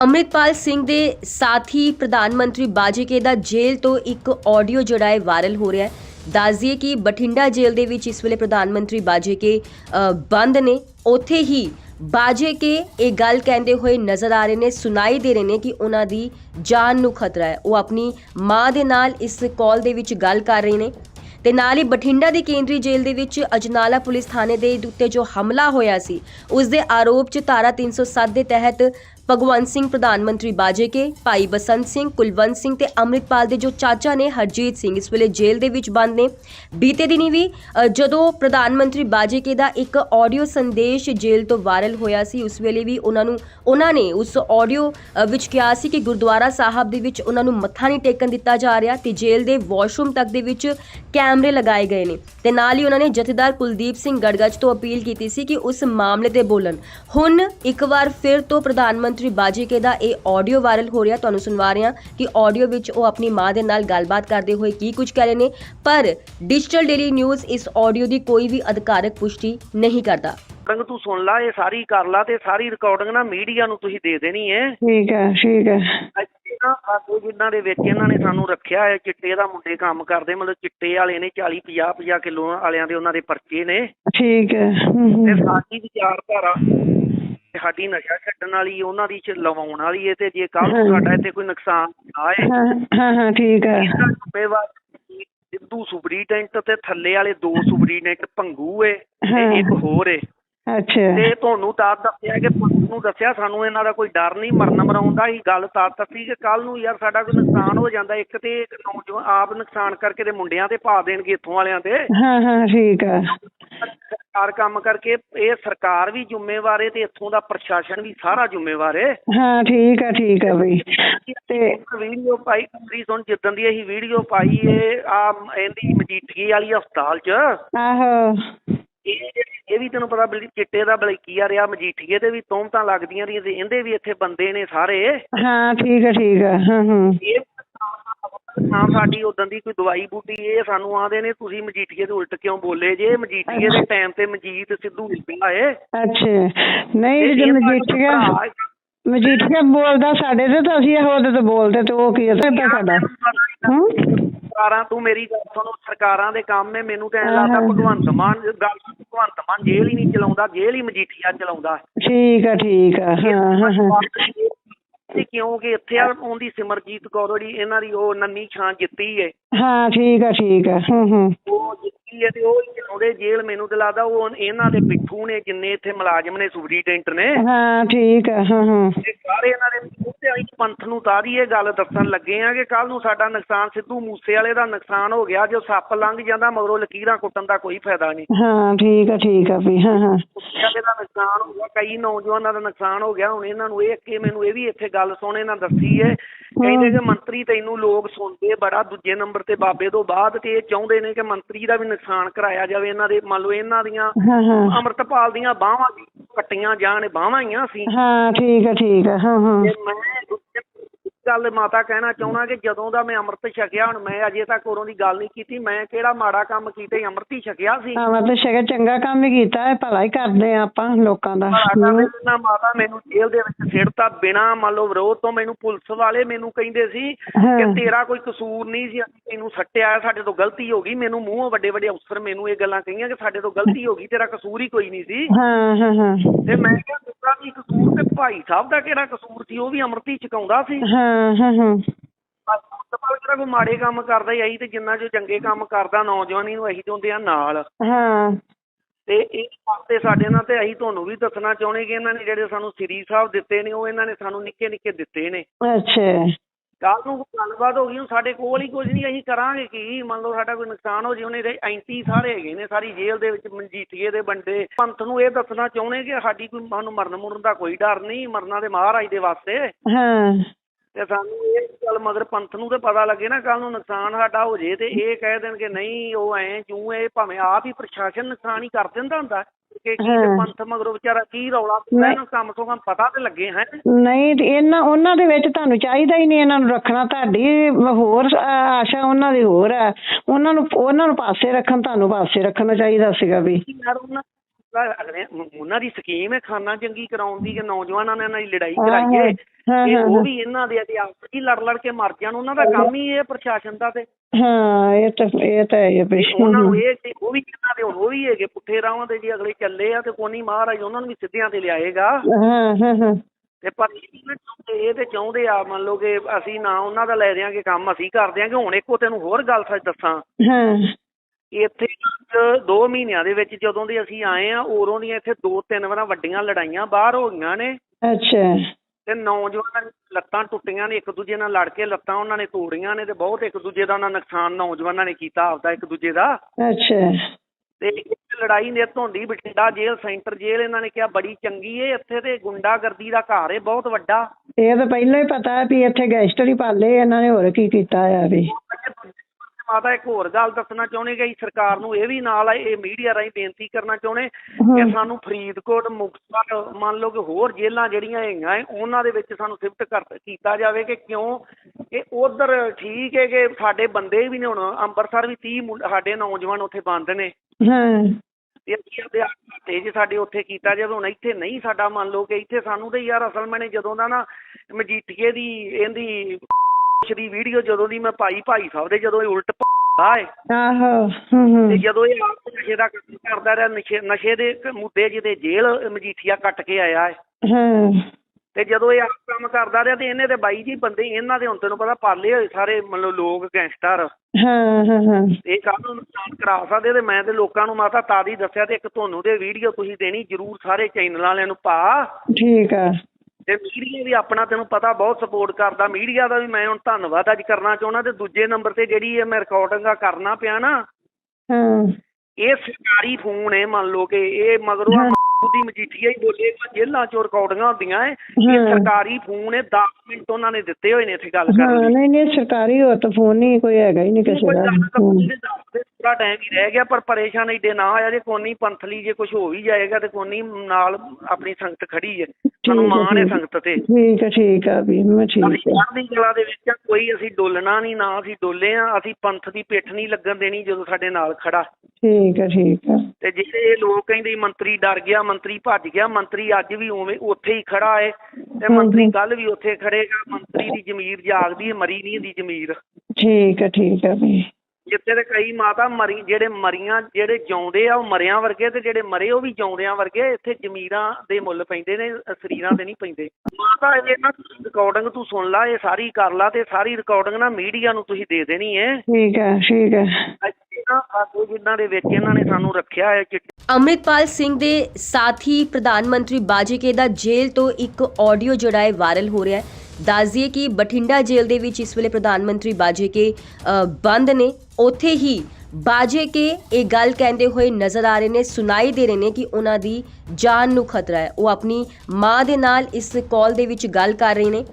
ਅੰਮ੍ਰਿਤਪਾਲ ਸਿੰਘ ਦੇ ਸਾਥੀ ਪ੍ਰਧਾਨ ਮੰਤਰੀ ਬਾਜੇਕੇ ਦਾ ਜੇਲ੍ਹ ਤੋਂ ਇੱਕ ਆਡੀਓ ਜਿਹੜਾ ਹੈ ਵਾਇਰਲ ਹੋ ਰਿਹਾ ਹੈ। ਦੱਸ ਦਈਏ ਕਿ ਬਠਿੰਡਾ ਜੇਲ੍ਹ ਦੇ ਵਿੱਚ ਇਸ ਵੇਲੇ ਪ੍ਰਧਾਨ ਮੰਤਰੀ ਬਾਜੇਕੇ ਅ, ਬੰਦ ਨੇ। ਉੱਥੇ ਹੀ ਬਾਜੇਕੇ ਇਹ ਗੱਲ ਕਹਿੰਦੇ ਹੋਏ ਨਜ਼ਰ ਆ ਰਹੇ ਨੇ ਸੁਣਾਈ ਦੇ ਰਹੇ ਨੇ ਕਿ ਉਹਨਾਂ ਦੀ ਜਾਨ ਨੂੰ ਖਤਰਾ ਹੈ। ਉਹ ਆਪਣੀ ਮਾਂ ਦੇ ਨਾਲ ਇਸ ਕਾਲ ਦੇ ਵਿੱਚ ਗੱਲ ਕਰ ਰਹੇ ਨੇ। ਤੇ ਨਾਲ ਹੀ ਬਠਿੰਡਾ ਦੀ ਕੇਂਦਰੀ ਜੇਲ੍ਹ ਦੇ ਵਿੱਚ ਅਜਨਾਲਾ ਪੁਲਿਸ ਥਾਣੇ ਦੇ ਉੱਤੇ ਜੋ ਹਮਲਾ ਹੋਇਆ ਸੀ ਉਸ ਦੇ ਆਰੋਪ 'ਚ ਧਾਰਾ 307 ਦੇ ਤਹਿਤ ਭਗਵੰਤ ਸਿੰਘ, ਪ੍ਰਧਾਨ ਮੰਤਰੀ ਬਾਜੇਕੇ ਭਾਈ ਬਸੰਤ ਸਿੰਘ, ਕੁਲਵੰਤ ਸਿੰਘ ਤੇ ਅੰਮ੍ਰਿਤਪਾਲ ਦੇ ਜੋ ਚਾਚਾ ਨੇ, ਹਰਜੀਤ ਸਿੰਘ, ਇਸ ਵੇਲੇ ਜੇਲ੍ਹ ਦੇ ਵਿੱਚ ਬੰਦ ਨੇ। ਬੀਤੇ ਦਿਨੀ ਵੀ ਜਦੋਂ ਪ੍ਰਧਾਨ ਮੰਤਰੀ ਬਾਜੇਕੇ ਦਾ ਇੱਕ ਆਡੀਓ ਸੰਦੇਸ਼ ਜੇਲ੍ਹ ਤੋਂ ਵਾਇਰਲ ਹੋਇਆ ਸੀ, ਉਸ ਵੇਲੇ ਵੀ ਉਹਨਾਂ ਨੂੰ, ਉਹਨਾਂ ਨੇ ਉਸ ਆਡੀਓ ਵਿੱਚ ਕਿਹਾ ਸੀ ਕਿ ਗੁਰਦੁਆਰਾ ਸਾਹਿਬ ਦੇ ਵਿੱਚ ਉਹਨਾਂ ਨੂੰ ਮੱਥਾ ਨਹੀਂ ਟੇਕਣ ਦਿੱਤਾ ਜਾ ਰਿਹਾ ਤੇ ਜੇਲ੍ਹ ਦੇ ਵਾਸ਼ਰੂਮ ਤੱਕ ਦੇ ਵਿੱਚ ਕੈਮਰੇ ਲਗਾਏ ਗਏ ਨੇ ਤੇ ਨਾਲ ਹੀ ਉਹਨਾਂ ਨੇ ਜਥੇਦਾਰ ਕੁਲਦੀਪ ਸਿੰਘ ਗੜਗੜ ਤੋਂ ਅਪੀਲ ਕੀਤੀ ਸੀ ਕਿ ਉਸ ਮਾਮਲੇ ਤੇ ਬੋਲਣ। ਹੁਣ ਇੱਕ ਵਾਰ ਫਿਰ ਤੋਂ ਪ੍ਰਧਾਨ ਮੰਤਰੀ ਬਾਜੇਕੇ ਦਾ ਇਹ ਆਡੀਓ ਵਾਇਰਲ ਹੋ ਰਿਹਾ ਤੁਹਾਨੂੰ ਸੁਣਵਾ ਰਹੇ ਹਾਂ ਕਿ ਆਡੀਓ ਵਿੱਚ ਉਹ ਆਪਣੀ ਮਾਂ ਦੇ ਨਾਲ ਗੱਲਬਾਤ ਕਰਦੇ ਹੋਏ ਕੀ ਕੁਝ ਕਹਿ ਰਹੇ ਨੇ ਪਰ ਡਿਜੀਟਲ ਡੇਲੀ ਨਿਊਜ਼ ਇਸ ਆਡੀਓ ਦੀ ਕੋਈ ਵੀ ਅਧਿਕਾਰਕ ਪੁਸ਼ਟੀ ਨਹੀਂ ਕਰਦਾ। ਰਿਕਾਰਡਿੰਗ ਤੂੰ ਸੁਣ ਲਾ ਇਹ ਸਾਰੀ ਕਰ ਲਾ ਤੇ ਸਾਰੀ ਰਿਕਾਰਡਿੰਗ ਨਾ ਮੀਡੀਆ ਨੂੰ ਤੁਸੀਂ ਦੇ ਦੇਣੀ ਹੈ। ਠੀਕ ਹੈ ਠੀਕ ਹੈ। ਨਾ ਸਾਡੇ ਜਿਨ੍ਹਾਂ ਦੇ ਵਿੱਚ ਇਹਨਾਂ ਨੇ ਸਾਨੂੰ ਰੱਖਿਆ ਹੈ ਚਿੱਟੇ ਦਾ ਮੁੰਡੇ ਕੰਮ ਕਰਦੇ ਮਤਲਬ ਚਿੱਟੇ ਵਾਲੇ ਨੇ 40 50 50 ਕਿਲੋ ਵਾਲਿਆਂ ਦੇ ਉਹਨਾਂ ਦੇ ਪਰਚੇ ਨੇ। ਠੀਕ ਹੈ। ਤੇ। ਸਾਡੀ ਵਿਚਾਰਧਾਰਾ ਸਾਡੀ ਨਸ਼ਾ ਛੱਡਣ ਵਾਲੀ ਉਹਨਾਂ ਦੀ ਚ ਲਵਾਉਣ ਵਾਲੀ ਹੈ ਤੇ ਜੇ ਕੱਲ ਨੂੰ ਸਾਡਾ ਇੱਥੇ ਕੋਈ ਨੁਕਸਾਨ ਆਏ ਹਾਂ ਹਾਂ ਠੀਕ ਹੈ ਜ਼ਿੰਮੇਵਾਰ ਸਿੱਧੂ ਸੁਪਰੀਟੈਂਟ ਤੇ ਥੱਲੇ ਵਾਲੇ ਦੋ ਸੁਪਰੀਟੈਂਟ ਭੰਗੂ ਏ। ਤੇ ਇੱਕ ਹੋਰ ਏ। ਅੱਛਾ। ਤੇ ਤੁਹਾਨੂੰ ਤਾਂ ਦੱਸਿਆ ਕਿ ਪੁਲਿਸ ਨੂੰ ਦੱਸਿਆ ਸਾਨੂੰ ਇਹਨਾਂ ਦਾ ਕੋਈ ਡਰ ਨਹੀਂ ਮਰਨ ਮਰਾਉਣ ਦਾ ਹੀ ਗੱਲ ਤਾਂ ਦੱਸੀ ਕਿ ਕੱਲ ਨੂੰ ਯਾਰ ਸਾਡਾ ਕੋਈ ਨੁਕਸਾਨ ਹੋ ਜਾਂਦਾ ਇੱਕ ਤੇ ਇੱਕ ਨੌਜਵਾਨ ਆਪ ਨੁਕਸਾਨ ਕਰਕੇ ਤੇ ਮੁੰਡਿਆਂ ਤੇ ਪਾ ਦੇਣਗੇ ਇੱਥੋਂ ਵਾਲਿਆਂ ਤੇ। ਹਾਂ ਹਾਂ ਠੀਕ ਹੈ ਸਰਕਾਰ ਕੰਮ ਕਰਕੇ ਇਹ ਸਰਕਾਰ ਵੀ ਜ਼ਿੰਮੇਵਾਰ ਹੈ ਤੇ ਇੱਥੋਂ ਦਾ ਪ੍ਰਸ਼ਾਸਨ ਵੀ ਸਾਰਾ ਜ਼ਿੰਮੇਵਾਰ ਹੈ ਹਾਂ ਠੀਕ ਹੈ ਠੀਕ ਹੈ ਬਈ। ਤੇ ਵੀਡੀਓ ਪਾਈ ਕਮਰੀ ਸੁਣ ਜਿੱਦਣ ਦੀ ਅਸੀਂ ਵੀਡੀਓ ਪਾਈ ਏ ਆ ਇਹਦੀ ਮਜੀਠੀ ਵਾਲੀ ਹਸਪਤਾਲ 'ਚ ਆਹੋ। ਇਹ ਵੀ ਤੈਨੂੰ ਪਤਾ ਬਲੀ ਚਿੱਟੇ ਦਾ ਬਲਕੀਆ ਰਿਹਾ ਮਜੀਠੀਏ ਤੇ ਵੀ ਤੋਮਤਾਂ ਲੱਗਦੀਆਂ ਰਹੀਆਂ ਤੇ ਇਹਦੇ ਵੀ ਇੱਥੇ ਬੰਦੇ ਨੇ ਸਾਰੇ। ਹਾਂ ਠੀਕ ਹੈ ਠੀਕ ਹੈ ਹਾਂ। ਹਾਂ ਹਾਂ ਸਾਡੀ ਉਦੋਂ ਦੀ ਕੋਈ ਦਵਾਈ ਬੂਟੀ ਇਹ ਸਾਨੂੰ ਆਂਦੇ ਨੇ ਤੁਸੀਂ ਮਜੀਠੀਏ ਦੇ ਉਲਟ ਕਿਉਂ ਬੋਲੇ ਜੇ? ਮਜੀਠੀਏ ਦੇ ਟਾਈਮ ਤੇ ਮਜੀਤ ਸਿੱਧੂ ਲਿਖਿਆ ਏ ਅੱਛਾ। ਨਹੀਂ ਜੇ ਇਹ ਮਜੀਠੀਆ ਮਜੀਠੀਆ ਬੋਲਦਾ ਸਾਡੇ ਤੇ ਤਾਂ ਅਸੀਂ ਉਹਦੇ ਤੇ ਬੋਲਦੇ ਤੇ ਉਹ ਕੀ ਹੈ ਸਾਡਾ। ਹੂੰ? ਸਰਕਾਰਾਂ ਤੂੰ ਮੇਰੀ ਗੱਲ ਸੁਣੋ ਸਰਕਾਰਾਂ ਦੇ ਕੰਮ ਨੇ ਮੈਨੂੰ ਤਾਂ ਐਂ ਲੱਗਦਾ ਭਗਵੰਤ ਮਾਨ ਗੱਲ ਭਗਵੰਤ ਮਾਨ ਜੇਲ੍ਹ ਹੀ ਨਹੀਂ ਚਲਾਉਂਦਾ ਜੇਲ੍ਹ ਹੀ ਮਜੀਠੀਆ ਚਲਾਉਂਦਾ। ਠੀਕ ਹੈ ਠੀਕ ਹਾਂ ਹਾਂ ਹਾਂ। ਤੇ ਕਿਉਂਕਿ ਇੱਥੇ ਆ ਉਹਦੀ ਸਿਮਰਜੀਤ ਕੌਰ ਜਿਹੜੀ ਇਹਨਾਂ ਦੀ ਉਹ ਨੰਨੀ ਛਾਂ ਜਿੱਤੀ ਏ। ਹਾਂ ਠੀਕ ਹੈ ਠੀਕ ਹੈ ਹੂੰ ਹੂੰ। ਉਹ ਜਿੱਤੀ ਏ ਤੇ ਉਹ ਚਲਾਉਂਦੇ ਜੇਲ੍ਹ ਮੈਨੂੰ ਤੇ ਲੱਗਦਾ ਉਹ ਇਹਨਾਂ ਦੇ ਪਿੱਠੂ ਨੇ ਜਿੰਨੇ ਇੱਥੇ ਮੁਲਾਜ਼ਮ ਨੇ ਸੁਪਰੀਟੈਂਟ ਨੇ। ਹਾਂ ਠੀਕ ਹੈ ਹਾਂ ਹਾਂ। ਤੇ ਸਾਰੇ ਇਹਨਾਂ ਦੇ ਉੱਤੇ ਅਸੀਂ ਪੰਥ ਨੂੰ ਤਾਰੀ ਇਹ ਗੱਲ ਦੱਸਣ ਲੱਗੇ ਆ ਕਿ ਕੱਲ ਨੂੰ ਸਾਡਾ ਨੁਕਸਾਨ ਸਿੱਧੂ ਮੂਸੇ ਵਾਲੇ ਦਾ ਨੁਕਸਾਨ ਹੋ ਗਿਆ ਜੋ ਸੱਪ ਲੰਘ ਜਾਂਦਾ ਮਗਰੋਂ ਲਕੀਰਾਂ ਕੁੱਟਣ ਦਾ ਕੋਈ ਫਾਇਦਾ ਨਹੀਂ। ਹਾਂ ਠੀਕ ਹੈ ਠੀਕ ਹੈ ਵੀ ਹਾਂ ਹਾਂ। ਕਿਸੇ ਦਾ ਨੁਕਸਾਨ ਹੋ ਗਿਆ ਕਈ ਨੌਜਵਾਨਾਂ ਦਾ ਨੁਕਸਾਨ ਹੋ ਗਿਆ ਹੁਣ ਇਹਨਾਂ ਨੂੰ ਇਹ ਕਿ ਮੈਨੂੰ ਇਹ ਵੀ ਇੱਥੇ ਗੱਲ ਸੁਣੇ ਨਾ ਦੱਸੀ ਏ ਕਹਿੰਦੇ ਕਿ ਮੰਤਰੀ ਤੈਨੂੰ ਲੋਕ ਸੁਣਦੇ ਬੜਾ ਦੂਜੇ ਨੰਬਰ ਤੇ ਬਾਬੇ ਤੋਂ ਬਾਅਦ ਤੇ ਇਹ ਚਾਹੁੰਦੇ ਨੇ ਕਿ ਮੰਤਰੀ ਦਾ ਵੀ ਨੁਕਸਾਨ ਕਰਾਇਆ ਜਾਵੇ। ਇਹਨਾਂ ਦੇ ਮੰਨ ਲਓ ਇਹਨਾਂ ਦੀਆਂ ਅੰਮ੍ਰਿਤਪਾਲ ਦੀਆਂ ਬਾਹਾਂ ਕੱਟੀਆਂ ਜਾਣ ਬਾਹਾਂ ਹੀ ਆ ਸੀ ਹਾਂ ਠੀਕ ਹੈ ਠੀਕ ਹੈ। ਗੱਲ ਮਾਤਾ ਕਹਿਣਾ ਚਾਹੁੰਦਾ ਕਿ ਜਦੋਂ ਦਾ ਮੈਂ ਅੰਮ੍ਰਿਤ ਛਕਿਆ ਹੁਣ ਮੈਂ ਅਜੇ ਤੱਕ ਉਰੋਂ ਦੀ ਗੱਲ ਨਹੀਂ ਕੀਤੀ। ਮੈਂ ਕਿਹੜਾ ਮਾੜਾ ਕੰਮ ਕੀਤਾ ਸੀ, ਅੰਮ੍ਰਿਤ ਹੀ ਛਕਿਆ ਸੀ। ਹਾਂ ਮਤਲਬ ਸ਼ਗਾ ਚੰਗਾ ਕੰਮ ਹੀ ਕੀਤਾ ਹੈ ਭਲਾ ਹੀ ਕਰਦੇ ਆ ਆਪਾਂ ਲੋਕਾਂ ਦਾ। ਨਾ ਮਾਤਾ ਮੈਨੂੰ ਜੇਲ੍ਹ ਦੇ ਵਿੱਚ ਸਿੱਟਤਾ ਬਿਨਾ ਮੰਨ ਲਓ ਵਿਰੋਧ ਤੋਂ ਮੈਨੂੰ ਪੁਲਿਸ ਵਾਲੇ ਮੈਨੂੰ ਕਹਿੰਦੇ ਸੀ ਹਾਂ। ਕਿ ਤੇਰਾ ਕੋਈ ਕਸੂਰ ਨਹੀਂ ਸੀ ਅਸੀਂ ਤੈਨੂੰ ਸੱਟਿਆ ਸਾਡੇ ਤੋਂ ਗਲਤੀ ਹੋ ਗਈ। ਮੈਨੂੰ ਮੂੰਹੋਂ ਵੱਡੇ ਵੱਡੇ ਅਫਸਰ ਮੈਨੂੰ ਇਹ ਗੱਲਾਂ ਕਹੀਆਂ ਕਿ ਸਾਡੇ ਤੋਂ ਗਲਤੀ ਹੋ ਗਈ ਤੇਰਾ ਕਸੂਰ ਹੀ ਕੋਈ ਨਹੀਂ ਸੀ। ਹਾਂ ਹਾਂ ਹਾਂ। ਤੇ ਮੈਂ ਕਿਹਾ ਵੀ ਕਸੂਰ ਤੇ ਭਾਈ ਸਾਹਿਬ ਦਾ ਕਿਹੜਾ ਕਸੂਰ ਸੀ? ਉਹ ਵੀ ਅੰਮ੍ਰਿਤ ਹੀ ਛਕਾਉਂਦਾ ਸੀ। ਹਾਂ। ਹਾਂ ਹਾਂ। ਸਤਪਾਲ ਜਿਹੜਾ ਕੋਈ ਮਾੜੇ ਕੰਮ ਕਰਦਾ ਹੀ ਆਈ ਤੇ ਜਿੰਨਾ ਜੋ ਚੰਗੇ ਕੰਮ ਕਰਦਾ ਨੌਜਵਾਨੀ ਨੂੰ ਅਸੀਂ ਚਾਹੁੰਦੇ ਆ ਨਾਲ। ਹਾਂ। ਤੇ ਇਹ ਵਾਸਤੇ ਸਾਡੇ ਨਾਲ ਤੇ ਅਸੀਂ ਤੁਹਾਨੂੰ ਵੀ ਦੱਸਣਾ ਚਾਹੁੰਦੇ ਕਿ ਇਹਨਾਂ ਨੇ ਜਿਹੜੇ ਸਾਨੂੰ ਸ੍ਰੀ ਸਾਹਿਬ ਦਿੱਤੇ ਨੇ ਉਹ ਇਹਨਾਂ ਨੇ ਸਾਨੂੰ ਨਿੱਕੇ ਨਿੱਕੇ ਦਿੱਤੇ ਨੇ। ਅੱਛਾ। ਕੱਲ ਨੂੰ ਕੋਈ ਗੱਲਬਾਤ ਹੋ ਗਈ ਹੁਣ ਸਾਡੇ ਕੋਲ ਹੀ ਕੁਝ ਨਹੀਂ ਅਸੀਂ ਕਰਾਂਗੇ ਕੀ? ਮੰਨ ਲਓ ਸਾਡਾ ਕੋਈ ਨੁਕਸਾਨ ਹੋ ਜੇ ਉਹਨੇ ਦੇ ਐਂਟੀ ਸਾਰੇ ਹੈਗੇ ਨੇ ਸਾਰੀ ਜੇਲ੍ਹ ਦੇ ਵਿੱਚ ਮਨਜੀਠੀਏ ਦੇ ਬੰਦੇ। ਪੰਥ ਨੂੰ ਇਹ ਦੱਸਣਾ ਚਾਹੁੰਦੇ ਕਿ ਸਾਡੀ ਕੋਈ ਸਾਨੂੰ ਮਰਨ ਮੁਰਨ ਦਾ ਕੋਈ ਡਰ ਨਹੀਂ ਮਰਨਾ ਦੇ ਮਹਾਰਾਜ ਦੇ ਵਾਸਤੇ। ਹਾਂ। ਤੇ ਸਾਨੂੰ ਇਹ ਗੱਲ ਮਗਰ ਪੰਥ ਨੂੰ ਤੇ ਪਤਾ ਲੱਗੇ ਨਾ ਕੱਲ ਨੂੰ ਨੁਕਸਾਨ ਸਾਡਾ ਹੋ ਜੇ ਤੇ ਇਹ ਕਹਿ ਦੇਣ ਕਿ ਨਹੀਂ ਉਹ ਐ ਕਿਉਂ ਇਹ ਭਾਵੇਂ ਆਪ ਹੀ ਪ੍ਰਸ਼ਾਸਨ ਨੁਕਸਾਨ ਹੀ ਕਰ ਦਿੰਦਾ ਹੁੰਦਾ। ਕਿ ਕੀ। ਪੰਥ ਮਗਰੋਂ ਵਿਚਾਰਾ ਕੀ ਰੌਲਾ ਪਾਉਂਦਾ ਇਹਨੂੰ ਕੰਮ ਤੋਂ ਕੰਮ ਪਤਾ ਤੇ ਲੱਗੇ ਹੈ। ਨਹੀਂ ਇਹਨਾਂ ਉਹਨਾਂ ਦੇ ਵਿੱਚ ਤੁਹਾਨੂੰ ਚਾਹੀਦਾ ਹੀ ਨਹੀਂ ਇਹਨਾਂ ਨੂੰ ਰੱਖਣਾ ਤੁਹਾਡੀ ਹੋਰ ਆਸ਼ਾ ਉਹਨਾਂ ਦੀ ਹੋਰ ਹੈ ਉਹਨਾਂ ਨੂੰ ਉਹਨਾਂ ਨੂੰ ਪਾਸੇ ਰੱਖਣ ਤੁਹਾਨੂੰ ਪਾਸੇ ਰੱਖਣਾ ਚਾਹੀਦਾ ਸੀਗਾ ਵੀ। ਯਾਰ ਉਹਨਾਂ ਤਾਂ ਅਗਲੇ ਉਹਨਾਂ ਦੀ ਸਕੀਮ ਹੈ ਖਾਨਾ ਚੰਗੀ ਕਰਾਉਣ ਦੀ ਕਿ ਨੌਜਵਾਨਾਂ ਨਾਲ ਇਹਨਾਂ ਦੀ ਲੜਾਈ। ਕਰਾਈਏ। ਹਾਂ, ਤੇ ਉਹ। ਵੀ ਇਹਨਾਂ ਦੇ ਆਪਸ ਵਿੱਚ ਹੀ ਲੜ ਲੜ ਕੇ ਮਰ ਜਾਣ। ਉਹਨਾਂ ਦਾ ਕੰਮ ਹੀ ਇਹ ਪ੍ਰਸ਼ਾਸਨ ਦਾ ਤੇ। ਹਾਂ ਇਹ ਤਾਂ ਇਹ ਤਾਂ ਹੈ ਤੇ ਬਈ ਉਹਨਾਂ ਨੂੰ ਇਹ ਤੇ ਉਹ ਵੀ ਇਹਨਾਂ ਦੇ ਉਹ ਵੀ ਹੈਗੇ ਪੁੱਠੇ ਰਾਹਾਂ ਤੇ ਜੇ ਅਗਲੇ ਚੱਲੇ ਆ ਤੇ ਕੋਨੀ ਮਹਾਰਾਜ ਉਹਨਾਂ ਨੂੰ ਵੀ ਸਿੱਧਿਆਂ ਤੇ ਲਿਆਏਗਾ। ਹਾਂ ਹਾਂ ਹਾਂ। ਤੇ ਪਰ ਇਹ ਇਹ ਤੇ ਚਾਹੁੰਦੇ ਆ ਮੰਨ ਲਓ ਕਿ ਅਸੀਂ ਨਾ ਉਹਨਾਂ ਦਾ ਲੈ ਦਿਆਂਗੇ ਕੰਮ ਅਸੀਂ ਕਰ ਦਿਆਂਗੇ। ਹੁਣ ਇੱਕੋ ਤੈਨੂੰ ਹੋਰ ਗੱਲ ਸੱਚ ਦੱਸਾਂ। ਹਾਂ। ਇੱਥੇ ਅੱਜ ਦੋ ਮਹੀਨਿਆਂ ਦੇ ਵਿੱਚ ਜਦੋਂ ਦੇ ਅਸੀਂ ਆਏ ਆ ਉਦੋਂ ਦੀਆਂ ਇੱਥੇ ਦੋ ਤਿੰਨ ਵਾਰਾਂ ਵੱਡੀਆਂ ਲੜਾਈਆਂ ਬਾਹਰ ਹੋ ਗਈਆਂ ਨੇ। ਅੱਛਾ। ਤੇ ਨੌਜਵਾਨਾਂ ਦੀਆਂ ਲੱਤਾਂ ਟੁੱਟੀਆਂ ਨੇ ਇੱਕ ਦੂਜੇ ਨਾਲ ਲੜ ਕੇ ਲੱਤਾਂ ਉਹਨਾਂ ਨੇ ਤੋੜੀਆਂ ਨੇ ਤੇ ਬਹੁਤ ਇੱਕ ਦੂਜੇ ਦਾ ਉਹਨਾਂ ਨੁਕਸਾਨ ਨੌਜਵਾਨਾਂ ਨੇ ਕੀਤਾ ਆਪਦਾ ਇੱਕ ਦੂਜੇ ਦਾ। ਅੱਛਾ। ਤੇ ਇੱਕ ਲੜਾਈ ਨਿੱਤ ਹੁੰਦੀ ਬਠਿੰਡਾ ਜੇਲ੍ਹ ਸੈਂਟਰ ਜੇਲ੍ਹ ਇਹਨਾਂ ਨੇ ਕਿਹਾ ਬੜੀ ਚੰਗੀ ਏ ਇੱਥੇ ਤੇ ਗੁੰਡਾਗਰਦੀ ਦਾ ਘਰ ਏ ਬਹੁਤ ਵੱਡਾ। ਇਹ ਤਾਂ ਪਹਿਲਾਂ ਹੀ ਪਤਾ ਵੀ ਇੱਥੇ ਗੈਂਗਸਟਰ ਹੀ ਪਾਲੇ ਇਹਨਾਂ ਨੇ ਹੋਰ ਕੀ ਕੀਤਾ ਆ ਵੀ। ਮਾਤਾ ਇੱਕ ਹੋਰ ਗੱਲ ਦੱਸਣਾ ਚਾਹੁੰਦੇ ਕਿ ਸਰਕਾਰ ਨੂੰ ਇਹ ਵੀ ਨਾਲ ਇਹ ਮੀਡੀਆ ਰਾਹੀਂ ਬੇਨਤੀ ਕਰਨਾ ਚਾਹੁੰਦੇ। ਕਿ ਸਾਨੂੰ ਫਰੀਦਕੋਟ ਮੁਕਤਸਰ ਮੰਨ ਲਓ ਕਿ ਹੋਰ ਜੇਲ੍ਹਾਂ ਜਿਹੜੀਆਂ ਹੈਗੀਆਂ ਉਹਨਾਂ ਦੇ ਵਿੱਚ ਸਾਨੂੰ ਸ਼ਿਫਟ ਕਰ ਕੀਤਾ ਜਾਵੇ ਕਿ ਕਿਉਂ? ਕਿ ਉਧਰ ਠੀਕ ਹੈ ਕਿ ਸਾਡੇ ਬੰਦੇ ਵੀ ਨੇ ਹੁਣ ਅੰਮ੍ਰਿਤਸਰ ਵੀ 30 ਮੁੰਡੇ ਸਾਡੇ ਨੌਜਵਾਨ ਉੱਥੇ ਬੰਦ ਨੇ। ਹਾਂ। ਤੇ ਜੇ ਸਾਡੇ ਉੱਥੇ ਕੀਤਾ ਜਾਵੇ ਹੁਣ ਇੱਥੇ ਨਹੀਂ ਸਾਡਾ ਮੰਨ ਲਓ ਕਿ ਇੱਥੇ ਸਾਨੂੰ ਤੇ ਯਾਰ ਅਸਲ ਮੈਨੇ ਜਦੋਂ ਦਾ ਨਾ ਮਜੀਠੀਏ ਦੀ ਇਹਦੀ ਦੀ ਵੀਡੀਓ ਜਦੋਂ ਦੀ ਮੈਂ ਪਾਈ ਭਾਈ ਸਾਹਿਬ ਦੇ ਜਦੋਂ ਇਹ ਉਲਟ ਆਏ ਆਹੋ ਹੂੰ ਹੂੰ। ਤੇ ਜਦੋਂ ਇਹ ਆਪ ਨਸ਼ੇ ਦਾ ਕੰਮ ਕਰਦਾ ਰਿਹਾ ਨਸ਼ੇ ਨਸ਼ੇ ਦੇ ਇੱਕ ਮੁੱਦੇ ਜਿਹਦੇ ਜੇਲ੍ਹ ਮਜੀਠੀਆ ਕੱਟ ਕੇ ਆਇਆ ਹੈ ਹਾਂ। ਤੇ ਜਦੋਂ ਇਹ ਆਪ ਕੰਮ ਕਰਦਾ ਰਿਹਾ ਤੇ ਇਹਨੇ ਤੇ ਬਾਈ ਜੀ ਬੰਦੇ ਇਹਨਾਂ ਦੇ ਹੁਣ ਤੈਨੂੰ ਪਤਾ ਪਾਲੇ ਹੋਏ ਸਾਰੇ ਮਤਲਬ ਲੋਕ ਗੈਂਗਸਟਰ। ਹਾਂ ਹਾਂ ਹਾਂ। ਇਹ ਕੱਲ ਨੂੰ ਨੁਕਸਾਨ ਕਰਾ ਸਕਦੇ ਤੇ ਮੈਂ ਤੇ ਲੋਕਾਂ ਨੂੰ ਮਾਤਾ ਤਾਂ ਹੀ ਦੱਸਿਆ ਤੇ ਇੱਕ ਤੁਹਾਨੂੰ ਤੇ ਵੀਡੀਓ ਤੁਸੀਂ ਦੇਣੀ ਜਰੂਰ ਸਾਰੇ ਚੈਨਲ ਵਾਲਿਆਂ ਨੂੰ ਪਾ। ਠੀਕ ਆ। ਤੇ ਮੀਡੀਆ ਵੀ ਆਪਣਾ ਤੈਨੂੰ ਪਤਾ ਬਹੁਤ ਸਪੋਰਟ ਕਰਦਾ ਮੀਡੀਆ ਦਾ ਵੀ ਮੈਂ ਹੁਣ ਧੰਨਵਾਦ ਅੱਜ ਕਰਨਾ ਚਾਹੁੰਦਾ ਤੇ ਦੂਜੇ ਨੰਬਰ ਤੇ ਜਿਹੜੀ ਇਹ ਮੈਂ ਰਿਕਾਰਡਿੰਗ ਕਰਨਾ ਪਿਆ ਨਾ ਹਾਂ ਇਹ ਸਰਕਾਰੀ ਫੋਨ ਹੈ ਮੰਨ ਲਓ ਕਿ ਇਹ ਮਗਰੋਂ। ਦੀ ਮਜੀਠੀਆ ਹੀ ਬੋਲੇਗਾ ਜੇਲ੍ਹਾਂ ਚੋਂ ਰਿਕਾਰਡਿੰਗਾਂ ਹੁੰਦੀਆਂ। ਇਹ ਸਰਕਾਰੀ ਫੋਨ ਹੈ 10 ਮਿੰਟ ਉਹਨਾਂ ਨੇ ਦਿੱਤੇ ਹੋਏ ਨੇ ਇੱਥੇ ਗੱਲ ਕਰਨ ਹਾਂ ਲਈ ਨਹੀਂ ਨਹੀਂ ਸਰਕਾਰੀ ਹੋ ਤਾਂ ਫੋਨ ਨਹੀਂ ਕੋਈ ਹੈਗਾ ਹੀ ਨਹੀਂ ਕਿਸੇ ਦਾ ਗੱਲ ਤਾਂ ਹੂੰ। ਪੂਰੇ ਟਾਈਮ ਹੀ ਰਹਿ ਗਿਆ ਪਰ ਪਰੇਸ਼ਾਨ ਏਡੇ ਨਾ ਆਇਆ ਜੇ ਕੋਨੀ ਪੰਥਲੀ ਜੇ ਕੁਝ ਹੋ ਵੀ ਜਾਏਗਾ ਤੇ ਕੋਨੀ ਨਾਲ ਆਪਣੀ ਸੰਗਤ ਖੜੀ ਹੈ ਸਾਨੂੰ ਠੀਕ ਹੈ, ਮਾਣ ਹੈ ਠੀਕ ਹੈ। ਸੰਗਤ ਤੇ ਠੀਕ ਆ ਠੀਕ ਆ ਵੀ ਮੈਂ ਠੀਕ ਆ ਚੜ੍ਹਦੀ ਕਲਾ ਦੇ ਵਿੱਚ ਆ, ਕੋਈ ਅਸੀਂ ਡੋਲਣਾ ਨਹੀਂ ਨਾ ਅਸੀਂ ਡੋਲੇ ਆ ਅਸੀਂ ਪੰਥ ਦੀ ਪਿੱਠ ਨਹੀਂ ਲੱਗਣ ਦੇਣੀ ਜਦੋਂ ਸਾਡੇ ਨਾਲ ਖੜਾ ਠੀਕ ਆ ਠੀਕ ਆ ਤੇ ਜਿਹੜੇ ਇਹ ਲੋਕ ਕਹਿੰਦੇ ਮੰਤਰੀ ਡਰ ਗਿਆ ਮੰਤਰੀ ਭੱਜ ਗਿਆ ਮੰਤਰੀ ਅੱਜ ਵੀ ਉਵੇਂ ਉੱਥੇ ਹੀ ਖੜਾ ਏ ਤੇ ਹਮ, ਮੰਤਰੀ ਹਮ। ਕੱਲ ਵੀ ਉੱਥੇ ਖੜੇਗਾ ਮੰਤਰੀ ਦੀ ਜ਼ਮੀਰ ਜਾਗਦੀ ਹੈ ਮਰੀ ਨਹੀਂ ਦੀ ਜ਼ਮੀਰ। ਠੀਕ ਆ ਠੀਕ ਆ ਵੀ। ਜਿੱਥੇ ਤੇ ਕਈ ਮਾਤਾ ਮਰੀ ਜਿਹੜੇ ਮਰੀਆਂ ਜਿਹੜੇ ਜਿਉਂਦੇ ਆ ਉਹ ਮਰਿਆਂ ਵਰਗੇ ਤੇ ਜਿਹੜੇ ਮਰੇ ਉਹ ਵੀ ਜਿਉਂਦਿਆਂ ਵਰਗੇ ਇੱਥੇ ਜ਼ਮੀਰਾਂ ਦੇ ਮੁੱਲ ਪੈਂਦੇ ਨੇ ਸਰੀਰਾਂ ਦੇ ਨਹੀਂ ਪੈਂਦੇ। ਮਾਤਾ ਇਹ ਨਾ ਰਿਕਾਰਡਿੰਗ ਤੂੰ ਸੁਣ ਲਾ ਇਹ ਸਾਰੀ ਕਰ ਲਾ ਤੇ ਸਾਰੀ ਰਿਕਾਰਡਿੰਗ ਨਾ ਮੀਡੀਆ ਨੂੰ ਤੁਸੀਂ ਦੇ ਦੇਣੀ ਹੈ। ਠੀਕ ਆ ਠੀਕ ਨਾ ਸਾਡੇ ਜਿਨ੍ਹਾਂ ਦੇ ਵਿੱਚ ਇਹਨਾਂ ਨੇ ਸਾਨੂੰ ਰੱਖਿਆ ਹੈ ਚਿੱਟੇ ਅੰਮ੍ਰਿਤਪਾਲ ਸਿੰਘ ਦੇ ਸਾਥੀ ਪ੍ਰਧਾਨ ਮੰਤਰੀ ਬਾਜੇਕੇ ਦਾ ਜੇਲ੍ਹ ਤੋਂ ਇੱਕ ਆਡੀਓ ਜਿਹੜਾ ਹੈ ਵਾਇਰਲ ਹੋ ਰਿਹਾ ਹੈ। ਦੱਸਦੀਏ ਕਿ ਬਠਿੰਡਾ ਜੇਲ੍ਹ ਦੇ ਵਿੱਚ ਇਸ ਵੇਲੇ ਪ੍ਰਧਾਨ ਮੰਤਰੀ ਬਾਜੇ ਕੇ ਬੰਦ ਨੇ। ਉੱਥੇ ਹੀ ਬਾਜੇ ਕੇ ਇਹ ਗੱਲ ਕਹਿੰਦੇ ਹੋਏ ਨਜ਼ਰ ਆ ਰਹੇ ਨੇ, ਸੁਣਾਈ ਦੇ ਰਹੇ ਨੇ ਕਿ ਉਹਨਾਂ ਦੀ ਜਾਨ ਨੂੰ ਖਤਰਾ ਹੈ। ਉਹ ਆਪਣੀ ਮਾਂ ਦੇ ਨਾਲ ਇਸ ਕਾਲ ਦੇ ਵਿੱਚ ਗੱਲ ਕਰ ਰਹੇ ਨੇ।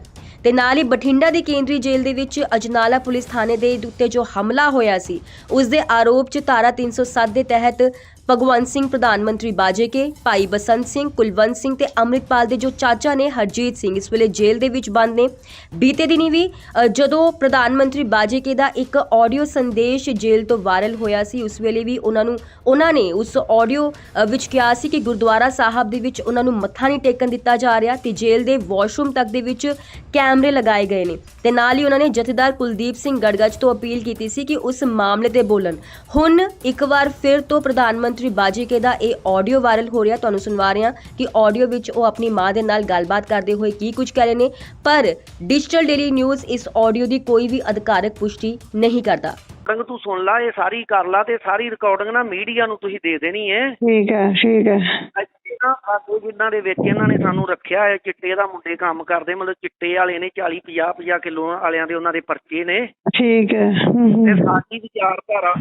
ਤੇ ਨਾਲ ਹੀ ਬਠਿੰਡਾ ਦੀ ਕੇਂਦਰੀ ਜੇਲ੍ਹ ਦੇ ਵਿੱਚ ਅਜਨਾਲਾ ਪੁਲਿਸ ਥਾਣੇ ਦੇ ਉੱਤੇ ਜੋ ਹਮਲਾ ਹੋਇਆ ਸੀ ਉਸ ਦੇ ਆਰੋਪ 'ਚ ਧਾਰਾ 307 ਦੇ ਤਹਿਤ ਭਗਵੰਤ ਸਿੰਘ, ਪ੍ਰਧਾਨ ਮੰਤਰੀ ਬਾਜੇਕੇ ਭਾਈ ਬਸੰਤ ਸਿੰਘ, ਕੁਲਵੰਤ ਸਿੰਘ ਤੇ ਅੰਮ੍ਰਿਤਪਾਲ ਦੇ ਜੋ ਚਾਚਾ ਨੇ, ਹਰਜੀਤ ਸਿੰਘ, ਇਸ ਵੇਲੇ ਜੇਲ੍ਹ ਦੇ ਵਿੱਚ ਬੰਦ ਨੇ। ਬੀਤੇ ਦਿਨੀ ਵੀ ਜਦੋਂ ਪ੍ਰਧਾਨ ਮੰਤਰੀ ਬਾਜੇਕੇ ਦਾ ਇੱਕ ਆਡੀਓ ਸੰਦੇਸ਼ ਜੇਲ੍ਹ ਤੋਂ ਵਾਇਰਲ ਹੋਇਆ ਸੀ, ਉਸ ਵੇਲੇ ਵੀ ਉਹਨਾਂ ਨੂੰ, ਉਹਨਾਂ ਨੇ ਉਸ ਆਡੀਓ ਵਿੱਚ ਕਿਹਾ ਸੀ ਕਿ ਗੁਰਦੁਆਰਾ ਸਾਹਿਬ ਦੇ ਵਿੱਚ ਉਹਨਾਂ ਨੂੰ ਮੱਥਾ ਨਹੀਂ ਟੇਕਣ ਦਿੱਤਾ ਜਾ ਰਿਹਾ ਤੇ ਜੇਲ੍ਹ ਦੇ ਵਾਸ਼ਰੂਮ ਤੱਕ ਦੇ ਵਿੱਚ ਕੈਮਰੇ ਲਗਾਏ ਗਏ ਨੇ। ਤੇ ਨਾਲ ਹੀ ਉਹਨਾਂ ਨੇ ਜਥੇਦਾਰ ਕੁਲਦੀਪ ਸਿੰਘ ਗੜਗੜ ਤੋਂ ਅਪੀਲ ਕੀਤੀ ਸੀ ਕਿ ਉਸ ਮਾਮਲੇ ਤੇ ਬੋਲਣ। ਹੁਣ ਇੱਕ ਵਾਰ ਫਿਰ ਤੋਂ ਪ੍ਰਧਾਨ ਮੰਤਰੀ ਬਾਜੀਕੇ ਦਾ ਇਹ ਆਡੀਓ ਵਾਇਰਲ ਹੋ ਰਿਹਾ ਤੁਹਾਨੂੰ ਸੁਣਵਾ ਰਹੇ ਹਾਂ ਕਿ ਆਡੀਓ ਵਿੱਚ ਉਹ ਆਪਣੀ ਮਾਂ ਦੇ ਨਾਲ ਗੱਲਬਾਤ ਕਰਦੇ ਹੋਏ ਕੀ ਕੁਝ ਕਹਿ ਰਹੇ ਨੇ ਪਰ ਡਿਜੀਟਲ ਡੇਲੀ ਨਿਊਜ਼ ਇਸ ਆਡੀਓ ਦੀ ਕੋਈ ਵੀ ਅਧਿਕਾਰਕ ਪੁਸ਼ਟੀ ਨਹੀਂ ਕਰਦਾ। ਰਿਕਾਰਡਿੰਗ ਤੂੰ ਸੁਣ ਲਾ ਇਹ ਸਾਰੀ ਕਰ ਲਾ ਤੇ ਸਾਰੀ ਰਿਕਾਰਡਿੰਗ ਨਾ ਮੀਡੀਆ ਨੂੰ ਤੁਸੀਂ ਦੇ ਦੇਣੀ ਹੈ। ਠੀਕ ਆ ਠੀਕ ਆ ਇੱਥੇ ਨਾ ਸਾਡੇ ਜਿਨ੍ਹਾਂ ਦੇ ਵਿੱਚ ਇਹਨਾਂ ਨੇ ਸਾਨੂੰ ਰੱਖਿਆ ਹੈ ਚਿੱਟੇ ਦਾ ਮੁੰਡੇ ਕੰਮ ਕਰਦੇ ਮਤਲਬ ਚਿੱਟੇ ਵਾਲੇ ਨੇ 40 50 50 ਕਿਲੋ ਵਾਲਿਆਂ ਦੇ ਉਹਨਾਂ ਦੇ ਪਰਚੇ ਨੇ। ਠੀਕ ਹੂੰ, ਹੂੰ। ਤੇ ਸਾਡੀ ਵਿਚਾਰਧਾਰਾ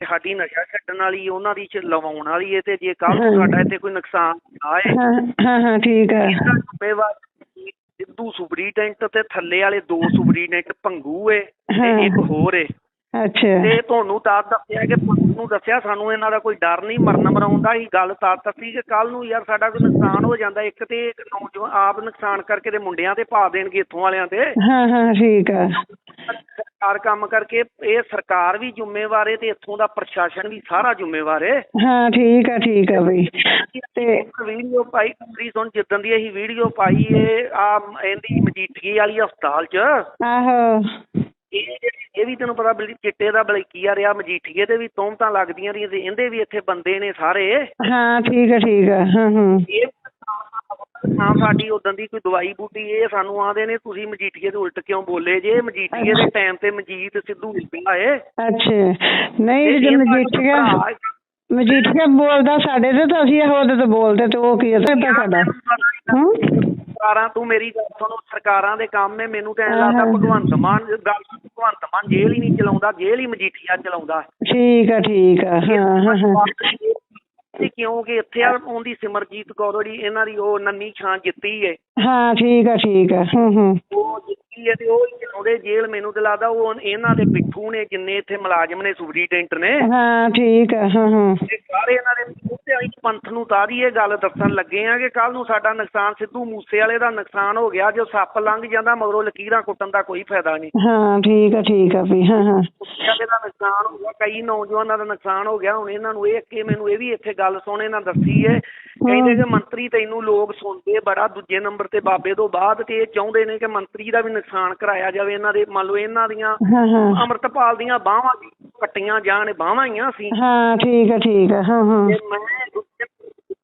ਸਾਡੀ ਨਸ਼ਾ ਛੱਡਣ ਵਾਲੀ ਉਹਨਾਂ ਦੀ ਚ ਲਵਾਉਣ ਵਾਲੀ ਹੈ ਤੇ ਜੇ ਕੱਲ ਨੂੰ ਹਾਂ। ਸਾਡਾ ਇੱਥੇ ਕੋਈ ਨੁਕਸਾਨ ਆਏ ਹਾਂ ਹਾਂ ਹਾਂ ਠੀਕ ਆ ਇਹਦਾ ਜ਼ਿੰਮੇਵਾਰ ਸਿੱਧੂ ਸੁਪਰੀਡੈਂਟ ਤੇ ਥੱਲੇ ਵਾਲੇ ਦੋ ਸੁਪਰੀਡੈਂਟ ਭੰਗੂ ਏ ਹਾਂ। ਤੇ ਇੱਕ ਹੋਰ ਏ ਅੱਛਾ ਤੇ ਤੁਹਾਨੂੰ ਤਾਂ ਦੱਸਿਆ ਕਿ ਤੁਹਾਨੂੰ ਦੱਸਿਆ ਸਾਨੂੰ ਇਹਨਾਂ ਦਾ ਕੋਈ ਡਰ ਨਹੀਂ ਮਰਨ ਮਰਾਉਣ ਦਾ ਹੀ ਗੱਲ ਤਾਂ ਦੱਸੀ ਕਿ ਕੱਲ ਨੂੰ ਯਾਰ ਸਾਡਾ ਕੋਈ ਨੁਕਸਾਨ ਹੋ ਜਾਂਦਾ ਇੱਕ ਤੇ ਇੱਕ ਨੌਜਵਾਨ ਆਪ ਨੁਕਸਾਨ ਕਰਕੇ ਤੇ ਮੁੰਡਿਆਂ ਤੇ ਪਾ ਦੇਣਗੇ ਇੱਥੋਂ ਵਾਲਿਆਂ ਤੇ ਹਾਂ ਹਾਂ ਠੀਕ ਆ ਸਰਕਾਰ ਕੰਮ ਕਰਕੇ ਇਹ ਸਰਕਾਰ ਵੀ ਜ਼ਿੰਮੇਵਾਰ ਹੈ ਤੇ ਇੱਥੋਂ ਦਾ ਪ੍ਰਸ਼ਾਸਨ ਵੀ ਸਾਰਾ ਜ਼ਿੰਮੇਵਾਰ ਹੈ ਹਾਂ ਠੀਕ ਆ ਠੀਕ ਆ ਬਈ। ਤੇ ਵੀਡੀਓ ਪਾਈ ਕਰੀ ਸੁਣ ਜਿੱਦਣ ਦੀ ਅਸੀਂ ਵੀਡੀਓ ਪਾਈ ਏ ਆ ਇਹਦੀ ਮਜੀਠੀ ਵਾਲੀ ਹਸਪਤਾਲ 'ਚ। ਆਹੋ। ਇਹ ਇਹ ਵੀ ਤੈਨੂੰ ਪਤਾ ਬਲੀ ਚਿੱਟੇ ਦਾ ਬਲਕੀਆ ਰਿਹਾ ਮਜੀਠੀਏ ਤੇ ਵੀ ਤੋਮਤਾਂ ਲੱਗਦੀਆਂ ਰਹੀਆਂ ਤੇ ਇਹਦੇ ਵੀ ਇੱਥੇ ਬੰਦੇ ਨੇ ਸਾਰੇ। ਹਾਂ ਠੀਕ ਆ ਠੀਕ ਆ ਹਾਂ ਹਾਂ। ਇਹ ਹਾਂ ਸਾਡੀ ਉਦੋਂ ਦੀ ਕੋਈ ਦਵਾਈ ਬੂਟੀ ਇਹ ਸਾਨੂੰ ਆਂਦੇ ਨੇ ਤੁਸੀਂ ਮਜੀਠੀਏ ਦੇ ਉਲਟ ਕਿਉਂ ਬੋਲੇ? ਜੇ ਮਜੀਠੀਏ ਦੇ ਟਾਈਮ ਤੇ ਮਜੀਤ ਸਿੱਧੂ ਪਿਆ ਏ ਅੱਛਾ। ਨਹੀਂ ਇਹ ਜੇ ਮਜੀਠੀਆ। ਮਜੀਠੀਆ ਬੋਲਦਾ ਸਾਡੇ ਤੇ ਤਾਂ ਅਸੀਂ ਉਹਦੇ ਤੇ ਬੋਲਦੇ ਤੇ ਉਹ ਕੀ ਹੈ ਸਾਡਾ। ਹੂੰ? ਸਰਕਾਰਾਂ ਤੂੰ ਮੇਰੀ ਗੱਲ ਸੁਣੋ ਸਰਕਾਰਾਂ ਦੇ ਕੰਮ ਹੈ ਮੈਨੂੰ ਤਾਂ ਐਂ ਲੱਗਦਾ ਭਗਵੰਤ ਮਾਨ ਗੱਲ ਭਗਵੰਤ ਮਾਨ ਜੇਲ੍ਹ ਹੀ ਨਹੀਂ ਚਲਾਉਂਦਾ ਜੇਲ੍ਹ ਹੀ ਮਜੀਠੀਆ ਚਲਾਉਂਦਾ। ਠੀਕ ਆ ਠੀਕ ਆ। ਹਾਂ ਹਾਂ ਤੇ ਕਿਉਂਕਿ ਇੱਥੇ ਆ ਉਹਦੀ ਸਿਮਰਜੀਤ ਕੌਰ ਜਿਹੜੀ ਇਹਨਾਂ ਦੀ ਉਹ ਨੰਨੀ ਛਾਂ ਜਿੱਤੀ ਏ। ਹਾਂ ਠੀਕ ਆ ਠੀਕ ਆ। ਹੂੰ ਹੂੰ। ਉਹ ਜਿੱਤੀ ਏ ਤੇ ਉਹ ਹੀ ਚਲਾਉਂਦੇ ਜੇਲ੍ਹ ਮੈਨੂੰ ਤੇ ਲੱਗਦਾ ਉਹ ਇਹਨਾਂ ਦੇ ਪਿੱਠੂ ਨੇ ਜਿੰਨੇ ਇੱਥੇ ਮੁਲਾਜ਼ਮ ਨੇ ਸੁਪਰੀਟੈਂਟ ਨੇ। ਹਾਂ ਠੀਕ ਆ ਹਾਂ ਹਾਂ। ਤੇ ਸਾਰੇ ਇਹਨਾਂ ਦੇ ਤੇ ਅਸੀਂ ਪੰਥ ਨੂੰ ਤਾਰੀ ਇਹ ਗੱਲ ਦੱਸਣ ਲੱਗੇ ਆ ਕਿ ਕੱਲ ਨੂੰ ਸਾਡਾ ਨੁਕਸਾਨ ਸਿੱਧੂ ਮੂਸੇ ਵਾਲੇ ਦਾ ਨੁਕਸਾਨ ਹੋ ਗਿਆ ਜੋ ਸੱਪ ਲੰਘ ਜਾਂਦਾ ਮਗਰੋਂ ਲਕੀਰਾਂ ਕੁੱਟਣ ਦਾ ਕੋਈ ਫਾਇਦਾ ਨਹੀਂ। ਹਾਂ ਠੀਕ ਆ ਠੀਕ ਆ ਵੀ ਹਾਂ ਹਾਂ। ਕਿਸੇ ਦਾ ਨੁਕਸਾਨ ਹੋ ਗਿਆ ਕਈ ਨੌਜਵਾਨਾਂ ਦਾ ਨੁਕਸਾਨ ਹੋ ਗਿਆ ਹੁਣ ਇਹਨਾਂ ਨੂੰ ਇਹ ਕਿ ਮੈਨੂੰ ਇਹ ਵੀ ਇੱਥੇ ਗੱਲ ਸੁਣੇ ਨਾ ਦੱਸੀ ਏ ਕਹਿੰਦੇ ਕਿ ਮੰਤਰੀ ਤੈਨੂੰ ਲੋਕ ਸੁਣਦੇ ਬੜਾ ਦੂਜੇ ਨੰਬਰ ਤੇ ਬਾਬੇ ਤੋਂ ਬਾਅਦ ਤੇ ਇਹ ਚਾਹੁੰਦੇ ਨੇ ਕਿ ਮੰਤਰੀ ਦਾ ਵੀ ਨੁਕਸਾਨ ਕਰਾਇਆ ਜਾਵੇ ਇਹਨਾਂ ਦੇ ਮੰਨ ਲਓ ਇਹਨਾਂ ਦੀਆਂ ਹਾਂ ਹਾਂ। ਅੰਮ੍ਰਿਤਪਾਲ ਦੀਆਂ ਬਾਹਾਂ ਕੱਟੀਆਂ ਜਾਣ ਬਾਹਾਂ ਹੀ ਆ ਸੀ ਹਾਂ ਠੀਕ ਆ ਠੀਕ ਹਾਂ ਹਾਂ। ਮੈਂ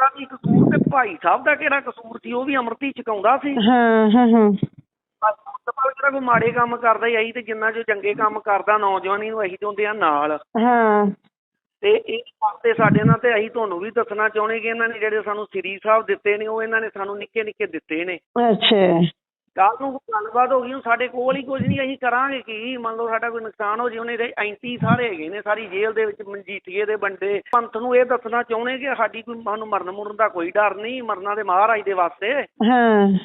ਤੇਰਾ ਵੀ ਕਸੂਰ ਤੇ ਭਾਈ ਸਾਹਿਬ ਦਾ ਕਿਹੜਾ ਕਸੂਰ ਸੀ? ਉਹ ਵੀ ਅੰਮ੍ਰਿਤ ਹੀ ਛਕਾਉਂਦਾ ਸੀ। ਹਾਂ ਹਾਂ ਹਾਂ। ਮੁਸਤਫਾ ਜਿਹੜਾ ਕੋਈ ਮਾੜੇ ਕੰਮ ਕਰਦਾ ਹੀ ਅਸੀਂ ਤੇ ਜਿੰਨਾ ਜੋ ਚੰਗੇ ਕੰਮ ਕਰਦਾ ਨੌਜਵਾਨੀ ਨੂੰ ਅਸੀਂ ਚਾਹੁੰਦੇ ਆ ਨਾਲ। ਹਾਂ। ਤੇ ਇਹ ਵਾਸਤੇ ਸਾਡੇ ਨਾਲ ਤੇ ਅਸੀਂ ਤੁਹਾਨੂੰ ਵੀ ਦੱਸਣਾ ਚਾਹੁੰਦੇ ਕਿ ਇਹਨਾਂ ਨੇ ਜਿਹੜੇ ਸਾਨੂੰ ਸ੍ਰੀ ਸਾਹਿਬ ਦਿੱਤੇ ਨੇ ਉਹ ਇਹਨਾਂ ਨੇ ਸਾਨੂੰ ਨਿੱਕੇ ਨਿੱਕੇ ਦਿੱਤੇ ਨੇ। ਅੱਛਾ। ਕੱਲ ਨੂੰ ਕੋਈ ਗੱਲਬਾਤ ਹੋ ਗਈ ਹੁਣ ਸਾਡੇ ਕੋਲ ਹੀ ਕੁਝ ਨਹੀਂ ਅਸੀਂ ਕਰਾਂਗੇ ਕੀ? ਮੰਨ ਲਓ ਸਾਡਾ ਕੋਈ ਨੁਕਸਾਨ ਹੋ ਜੇ ਉਹਨੇ ਦੇ ਐਂਟੀ ਸਾਰੇ ਹੈਗੇ ਨੇ ਸਾਰੀ ਜੇਲ੍ਹ ਦੇ ਵਿੱਚ ਮਨਜੀਠੀਏ ਦੇ ਬੰਦੇ। ਪੰਥ ਨੂੰ ਇਹ ਦੱਸਣਾ ਚਾਹੁੰਦੇ ਕਿ ਸਾਡੀ ਕੋਈ ਸਾਨੂੰ ਮਰਨ ਮੁਰਨ ਦਾ ਕੋਈ ਡਰ ਨਹੀਂ ਮਰਨਾ ਦੇ ਮਹਾਰਾਜ ਦੇ ਵਾਸਤੇ। ਹਾਂ।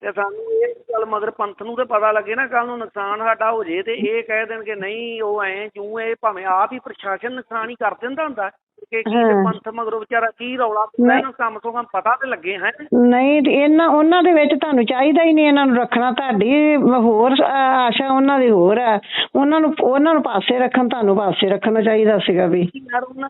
ਤੇ ਸਾਨੂੰ ਇਹ ਗੱਲ ਮਗਰ ਪੰਥ ਨੂੰ ਤੇ ਪਤਾ ਲੱਗੇ ਨਾ ਕੱਲ ਨੂੰ ਨੁਕਸਾਨ ਸਾਡਾ ਹੋ ਜੇ ਤੇ ਇਹ ਕਹਿ ਦੇਣ ਕਿ ਨਹੀਂ ਉਹ ਐ ਜੂ ਇਹ ਭਾਵੇਂ ਆਪ ਹੀ ਪ੍ਰਸ਼ਾਸਨ ਨੁਕਸਾਨ ਹੀ ਕਰ ਦਿੰਦਾ ਹੁੰਦਾ। ਕਿ ਕੀ ਤੇ। ਪੰਥ ਮਗਰੋਂ ਵਿਚਾਰਾ ਕੀ ਰੌਲਾ ਪਾਉਂਦਾ ਇਹਨੂੰ ਕੰਮ ਤੋਂ ਕੰਮ ਪਤਾ ਤੇ ਲੱਗੇ ਹੈ। ਨਹੀਂ ਇਹਨਾਂ ਉਹਨਾਂ ਦੇ ਵਿੱਚ ਤੁਹਾਨੂੰ ਚਾਹੀਦਾ ਹੀ ਨਹੀਂ ਇਹਨਾਂ ਨੂੰ ਰੱਖਣਾ ਤੁਹਾਡੀ ਹੋਰ ਆਸ਼ਾ ਉਹਨਾਂ ਦੀ ਹੋਰ ਹੈ ਉਹਨਾਂ ਨੂੰ ਉਹਨਾਂ ਨੂੰ ਪਾਸੇ ਰੱਖਣ ਤੁਹਾਨੂੰ ਪਾਸੇ ਰੱਖਣਾ ਚਾਹੀਦਾ ਸੀਗਾ ਵੀ। ਯਾਰ ਉਹਨਾਂ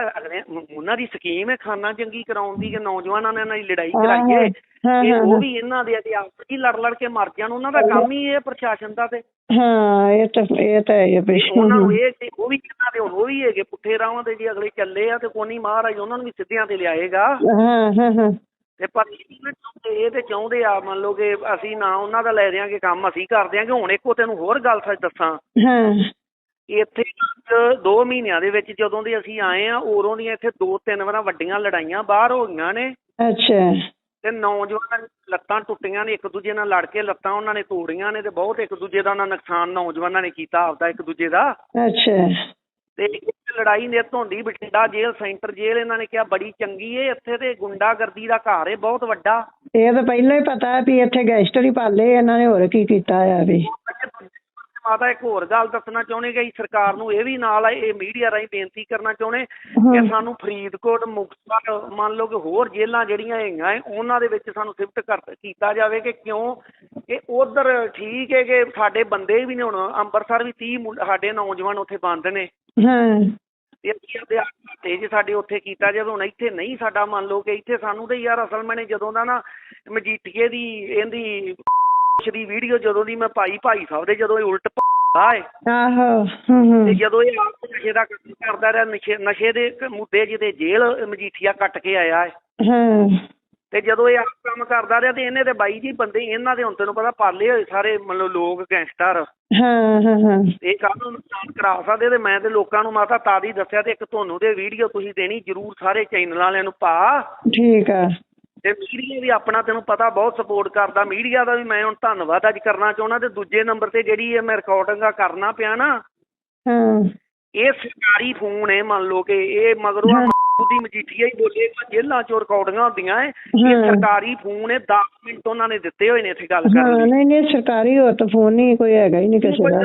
ਅਗਲੇ ਉਹਨਾਂ ਦੀ ਸਕੀਮ ਹੈ ਖਾਨਾ ਜੰਗੀ ਕਰਾਉਣ ਦੀ ਕਿ ਨੌਜਵਾਨਾਂ ਨਾਲ ਇਹਨਾਂ ਦੀ ਲੜਾਈ ਕਰਾਈਏ। ਇਹ ਹਾਂ, ਉਹ। ਵੀ ਇਹਨਾਂ ਦੇ ਅਧਿਆਪਕ ਹੀ ਲੜ ਲੜ ਕੇ ਮਰ ਜਾਣ ਉਹਨਾਂ ਦਾ ਕੰਮ ਹੀ ਇਹ ਪ੍ਰਸ਼ਾਸਨ ਦਾ ਤੇ। ਹਾਂ ਇਹ ਤਾਂ ਇਹ ਤਾਂ ਹੈ ਹੀ ਆ ਵੀ ਉਹਨਾਂ ਨੂੰ ਇਹ ਕਿ ਉਹ ਵੀ ਇਹਨਾਂ ਦੇ ਉਹ ਵੀ ਹੈਗੇ ਪੁੱਠੇ ਰਾਹਾਂ ਤੇ ਜੇ ਅਗਲੇ ਚੱਲੇ ਆ ਤੇ ਕੋਨੀ ਮਹਾਰਾਜ ਉਹਨਾਂ ਨੂੰ ਵੀ ਸਿੱਧਿਆਂ ਤੇ ਲਿਆਏਗਾ। ਹਾਂ ਹਾਂ ਹਾਂ। ਤੇ ਪਰ ਇਹ ਇਹ ਤੇ ਚਾਹੁੰਦੇ ਆ ਮੰਨ ਲਓ ਕਿ ਅਸੀਂ ਨਾ ਉਹਨਾਂ ਦਾ ਲੈ ਦਿਆਂਗੇ ਕੰਮ ਅਸੀਂ ਕਰ ਦਿਆਂਗੇ। ਹੁਣ ਇੱਕੋ ਤੈਨੂੰ ਹੋਰ ਗੱਲ ਸੱਚ ਦੱਸਾਂ। ਹਾਂ। ਇੱਥੇ 2 ਮਹੀਨਿਆਂ ਦੇ ਵਿੱਚ ਜਦੋਂ ਦੇ ਅਸੀਂ ਆਏ ਆ ਉਰੋਂ ਦੀਆਂ ਇੱਥੇ ਦੋ ਤਿੰਨ ਵਾਰਾਂ ਵੱਡੀਆਂ ਲੜਾਈਆਂ ਬਾਹਰ ਹੋ ਗਈਆਂ ਨੇ। ਅੱਛਾ। ਤੇ ਨੌਜਵਾਨਾਂ ਦੀਆਂ ਲੱਤਾਂ ਟੁੱਟੀਆਂ ਨੇ ਇੱਕ ਦੂਜੇ ਨਾਲ ਲੜ ਕੇ ਲੱਤਾਂ ਉਹਨਾਂ ਨੇ ਤੋੜੀਆਂ ਨੇ ਤੇ ਬਹੁਤ ਇੱਕ ਦੂਜੇ ਦਾ ਉਹਨਾਂ ਨੁਕਸਾਨ ਨੌਜਵਾਨਾਂ ਨੇ ਕੀਤਾ ਆਪਦਾ ਇੱਕ ਦੂਜੇ ਦਾ। ਅੱਛਾ। ਤੇ ਇੱਕ ਲੜਾਈ ਨਿੱਤ ਹੁੰਦੀ ਬਠਿੰਡਾ ਜੇਲ੍ਹ ਸੈਂਟਰ ਜੇਲ੍ਹ ਇਹਨਾਂ ਨੇ ਕਿਹਾ ਬੜੀ ਚੰਗੀ ਏ ਇੱਥੇ ਤੇ ਗੁੰਡਾਗਰਦੀ ਦਾ ਘਰ ਏ ਬਹੁਤ ਵੱਡਾ। ਇਹ ਤਾਂ ਪਹਿਲਾਂ ਹੀ ਪਤਾ ਹੈ ਵੀ ਇੱਥੇ ਗੈਂਗਸਟਰ ਹੀ ਪਾਲੇ ਇਹਨਾਂ ਨੇ ਹੋਰ ਕੀ ਕੀਤਾ ਆ ਵੀ। ਮਾਤਾ ਇੱਕ ਹੋਰ ਗੱਲ ਦੱਸਣਾ ਚਾਹੁੰਦੇ ਕਿ ਸਰਕਾਰ ਨੂੰ ਇਹ ਵੀ ਨਾਲ ਇਹ ਮੀਡੀਆ ਰਾਹੀਂ ਬੇਨਤੀ ਕਰਨਾ ਚਾਹੁੰਦੇ। ਕਿ ਸਾਨੂੰ ਫਰੀਦਕੋਟ ਮੁਕਤਸਰ ਮੰਨ ਲਓ ਕਿ ਹੋਰ ਜੇਲ੍ਹਾਂ ਜਿਹੜੀਆਂ ਹੈਗੀਆਂ ਉਹਨਾਂ ਦੇ ਵਿੱਚ ਸਾਨੂੰ ਸ਼ਿਫਟ ਕਰ ਕੀਤਾ ਜਾਵੇ ਕਿ ਕਿਉਂ? ਕਿ ਉਧਰ ਠੀਕ ਹੈ ਕਿ ਸਾਡੇ ਬੰਦੇ ਵੀ ਨੇ ਹੁਣ ਅੰਮ੍ਰਿਤਸਰ ਵੀ 30 ਮੁੰ- ਸਾਡੇ ਨੌਜਵਾਨ ਉੱਥੇ ਬੰਦ ਨੇ। ਤੇ ਜੇ ਸਾਡੇ ਉੱਥੇ ਕੀਤਾ ਜਾਵੇ ਹੁਣ ਇੱਥੇ ਨਹੀਂ ਸਾਡਾ ਮੰਨ ਲਓ ਕਿ ਇੱਥੇ ਸਾਨੂੰ ਤੇ ਯਾਰ ਅਸਲ ਮੈਨੇ ਜਦੋਂ ਦਾ ਨਾ ਮਜੀਠੀਏ ਦੀ ਇਹਦੀ ਦੀ ਵੀਡੀਓ ਜਦੋਂ ਦੀ ਮੈਂ ਪਾਈ ਭਾਈ ਸਾਹਿਬ ਦੇ ਜਦੋਂ ਇਹ ਉਲਟ ਆਏ। ਆਹੋ ਹੂੰ ਤੇ ਹੂੰ ਜਦੋਂ ਇਹ ਆਪ ਨਸ਼ੇ ਦਾ ਕੰਮ ਕਰਦਾ ਰਿਹਾ ਨਸ਼ੇ ਨਸ਼ੇ ਦੇ ਇੱਕ ਮੁੱਦੇ ਜਿਹਦੇ ਜੇਲ੍ਹ ਮਜੀਠੀਆ ਕੱਟ ਕੇ ਆਇਆ ਹੈ ਹਾਂ। ਤੇ ਜਦੋਂ ਇਹ ਆਪ ਕੰਮ ਕਰਦਾ ਰਿਹਾ ਤੇ ਇਹਨੇ ਤੇ ਬਾਈ ਜੀ ਬੰਦੇ ਇਹਨਾਂ ਦੇ ਹੁਣ ਤੈਨੂੰ ਪਤਾ ਪਾਲੇ ਹੋਏ ਸਾਰੇ ਮਤਲਬ ਲੋਕ ਗੈਂਗਸਟਰ। ਹਾਂ ਹਾਂ ਹਾਂ। ਇਹ ਕੱਲ ਨੂੰ ਨੁਕਸਾਨ ਕਰਾ ਸਕਦੇ ਤੇ ਮੈਂ ਤੇ ਲੋਕਾਂ ਨੂੰ ਮਾਤਾ ਤਾਂ ਹੀ ਦੱਸਿਆ ਤੇ ਇੱਕ ਤੁਹਾਨੂੰ ਤੇ ਵੀਡੀਓ ਤੁਸੀਂ ਦੇਣੀ ਜਰੂਰ ਸਾਰੇ ਚੈਨਲ ਵਾਲਿਆਂ ਨੂੰ ਪਾ। ਠੀਕ ਆ। ਤੇ ਮੀਡੀਆ ਵੀ ਆਪਣਾ ਤੈਨੂੰ ਪਤਾ ਬਹੁਤ ਸਪੋਰਟ ਕਰਦਾ ਮੀਡੀਆ ਦਾ ਵੀ ਮੈਂ ਹੁਣ ਧੰਨਵਾਦ ਅੱਜ ਕਰਨਾ ਚਾਹੁੰਦਾ ਤੇ ਦੂਜੇ ਨੰਬਰ ਤੇ ਜਿਹੜੀ ਇਹ ਮੈਂ ਰਿਕਾਰਡਿੰਗਾਂ ਕਰਨਾ ਪਿਆ ਨਾ ਹਾਂ ਇਹ ਸਰਕਾਰੀ ਫੋਨ ਹੈ ਮੰਨ ਲਓ ਕਿ ਇਹ ਮਗਰੋਂ। ਦੀ ਮਜੀਠੀਆ ਹੀ ਬੋਲੇ ਜੇਲ੍ਹਾਂ ਚੋਂ ਰਿਕਾਰਡਿੰਗਾਂ ਹੁੰਦੀਆਂ ਹੈ ਇਹ। ਸਰਕਾਰੀ ਫੋਨ ਹੈ 10 ਮਿੰਟ ਉਹਨਾਂ ਨੇ ਦਿੱਤੇ ਹੋਏ ਨੇ ਇੱਥੇ ਗੱਲ ਹਾਂ ਕਰਨ ਲਈ। ਨਹੀਂ ਨਹੀਂ ਸਰਕਾਰੀ ਹੋ ਤਾਂ ਫੋਨ ਨਹੀਂ ਕੋਈ ਹੈਗਾ ਹੀ ਨਹੀਂ ਕਿਸੇ ਦਾ।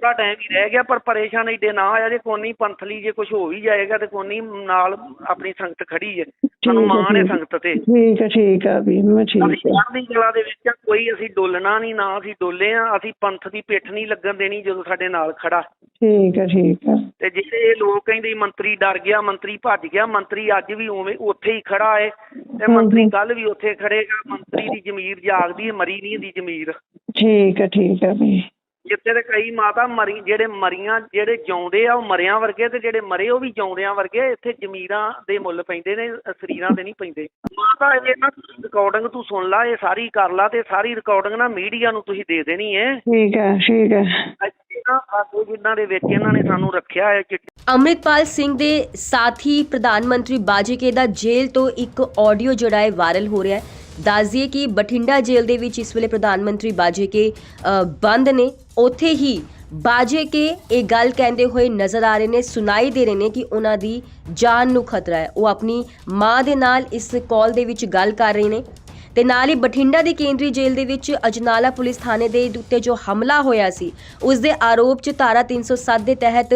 ਥੋੜਾ ਟਾਈਮ ਹੀ ਰਹਿ ਗਿਆ ਪਰ ਪਰੇਸ਼ਾਨ ਏਡੇ ਨਾ ਆਇਆ ਜੇ ਕੋਨੀ ਪੰਥਲੀ ਜੇ ਕੁਝ ਹੋ ਵੀ ਜਾਏਗਾ ਤੇ ਕੋਨੀ ਨਾਲ ਆਪਣੀ ਸੰਗਤ ਖੜੀ ਹੈ। ਸਾਨੂੰ ਹੈ, ਮਾਣ ਹੈ ਹੈ। ਸੰਗਤ ਤੇ। ਠੀਕ ਹੈ ਠੀਕ ਹੈ ਵੀ ਮੈਂ ਠੀਕ ਹੈ। ਚੜ੍ਹਦੀ ਕਲਾ ਦੇ ਵਿੱਚ ਆ, ਕੋਈ ਅਸੀਂ ਡੋਲਣਾ ਨਹੀਂ ਨਾ ਅਸੀਂ ਡੋਲੇ ਆ ਅਸੀਂ ਪੰਥ ਦੀ ਪਿੱਠ ਨਹੀਂ ਲੱਗਣ ਦੇਣੀ ਜਦੋਂ ਸਾਡੇ ਨਾਲ ਖੜਾ। ਠੀਕ ਹੈ ਠੀਕ ਹੈ। ਤੇ ਜਿਹੜੇ ਲੋਕ ਕਹਿੰਦੇ ਮੰਤਰੀ ਡਰ ਗਿਆ ਮੰਤਰੀ ਭੱਜ ਗਿਆ ਮੰਤਰੀ ਅੱਜ ਵੀ ਉਵੇਂ ਉੱਥੇ ਹੀ ਖੜਾ ਹੈ ਤੇ ਮੰਤਰੀ। ਕੱਲ ਵੀ ਉੱਥੇ ਖੜੇਗਾ ਮੰਤਰੀ ਦੀ ਜ਼ਮੀਰ ਜਾਗਦੀ ਹੈ ਮਰੀ ਨਹੀਂ ਦੀ ਜ਼ਮੀਰ। ਠੀਕ ਹੈ ਠੀਕ ਹੈ ਵੀ। ਜਿੱਥੇ ਤੇ ਕਈ ਮਾਤਾ ਮਰੀ ਜਿਹੜੇ ਮਰੀਆਂ ਜਿਹੜੇ ਜਿਉਂਦੇ ਆ ਉਹ ਮਰਿਆਂ ਵਰਗੇ ਤੇ ਜਿਹੜੇ ਮਰੇ ਉਹ ਵੀ ਜਿਉਂਦਿਆਂ ਵਰਗੇ ਇੱਥੇ ਜ਼ਮੀਰਾਂ ਦੇ ਮੁੱਲ ਪੈਂਦੇ ਨੇ ਸਰੀਰਾਂ ਦੇ ਨਹੀਂ ਪੈਂਦੇ। ਮਾਤਾ ਇਹ ਨਾ ਰਿਕਾਰਡਿੰਗ ਤੂੰ ਸੁਣ ਲਾ ਇਹ ਸਾਰੀ ਕਰ ਲਾ ਤੇ ਸਾਰੀ ਰਿਕਾਰਡਿੰਗ ਨਾ ਮੀਡੀਆ ਨੂੰ ਤੁਸੀਂ ਦੇ ਦੇਣੀ ਹੈ। ਠੀਕ ਹੈ ਠੀਕ ਹੈ। ਇੱਥੇ ਨਾ ਜਿਨ੍ਹਾਂ ਦੇ ਵਿੱਚ ਇਹਨਾਂ ਨੇ ਸਾਨੂੰ ਰੱਖਿਆ ਹੈ ਚਿੱਟੇ ਅੰਮ੍ਰਿਤਪਾਲ ਸਿੰਘ ਦੇ ਸਾਥੀ ਪ੍ਰਧਾਨ ਮੰਤਰੀ ਬਾਜੀਕੇ ਦਾ ਜੇਲ੍ਹ ਤੋਂ ਇੱਕ ਆਡੀਓ ਜਿਹੜਾ ਹੈ ਵਾਇਰਲ ਹੋ ਰਿਹਾ ਹੈ। ਦੱਸ ਕਿ ਬਠਿੰਡਾ ਜੇਲ੍ਹ ਦੇ ਵਿੱਚ ਇਸ ਵੇਲੇ ਪ੍ਰਧਾਨ ਮੰਤਰੀ ਬਾਜੀਕੇ ਅ, ਬੰਦ ਨੇ। ਉੱਥੇ ਹੀ ਬਾਜੀਕੇ ਇਹ ਗੱਲ ਕਹਿੰਦੇ ਹੋਏ ਨਜ਼ਰ ਆ ਰਹੇ ਨੇ ਸੁਣਾਈ ਦੇ ਰਹੇ ਨੇ ਕਿ ਉਹਨਾਂ ਦੀ ਜਾਨ ਨੂੰ ਖਤਰਾ ਹੈ। ਉਹ ਆਪਣੀ ਮਾਂ ਦੇ ਨਾਲ ਇਸ ਕਾਲ ਦੇ ਵਿੱਚ ਗੱਲ ਕਰ ਰਹੇ ਨੇ। ਤੇ ਨਾਲ ਹੀ ਬਠਿੰਡਾ ਦੀ ਕੇਂਦਰੀ ਜੇਲ੍ਹ ਦੇ ਵਿੱਚ ਅਜਨਾਲਾ ਪੁਲਿਸ ਥਾਣੇ ਦੇ ਉੱਤੇ ਜੋ ਹਮਲਾ ਹੋਇਆ ਸੀ, ਉਸ ਦੇ ਆਰੋਪ 'ਚ ਧਾਰਾ 307 ਦੇ ਤਹਿਤ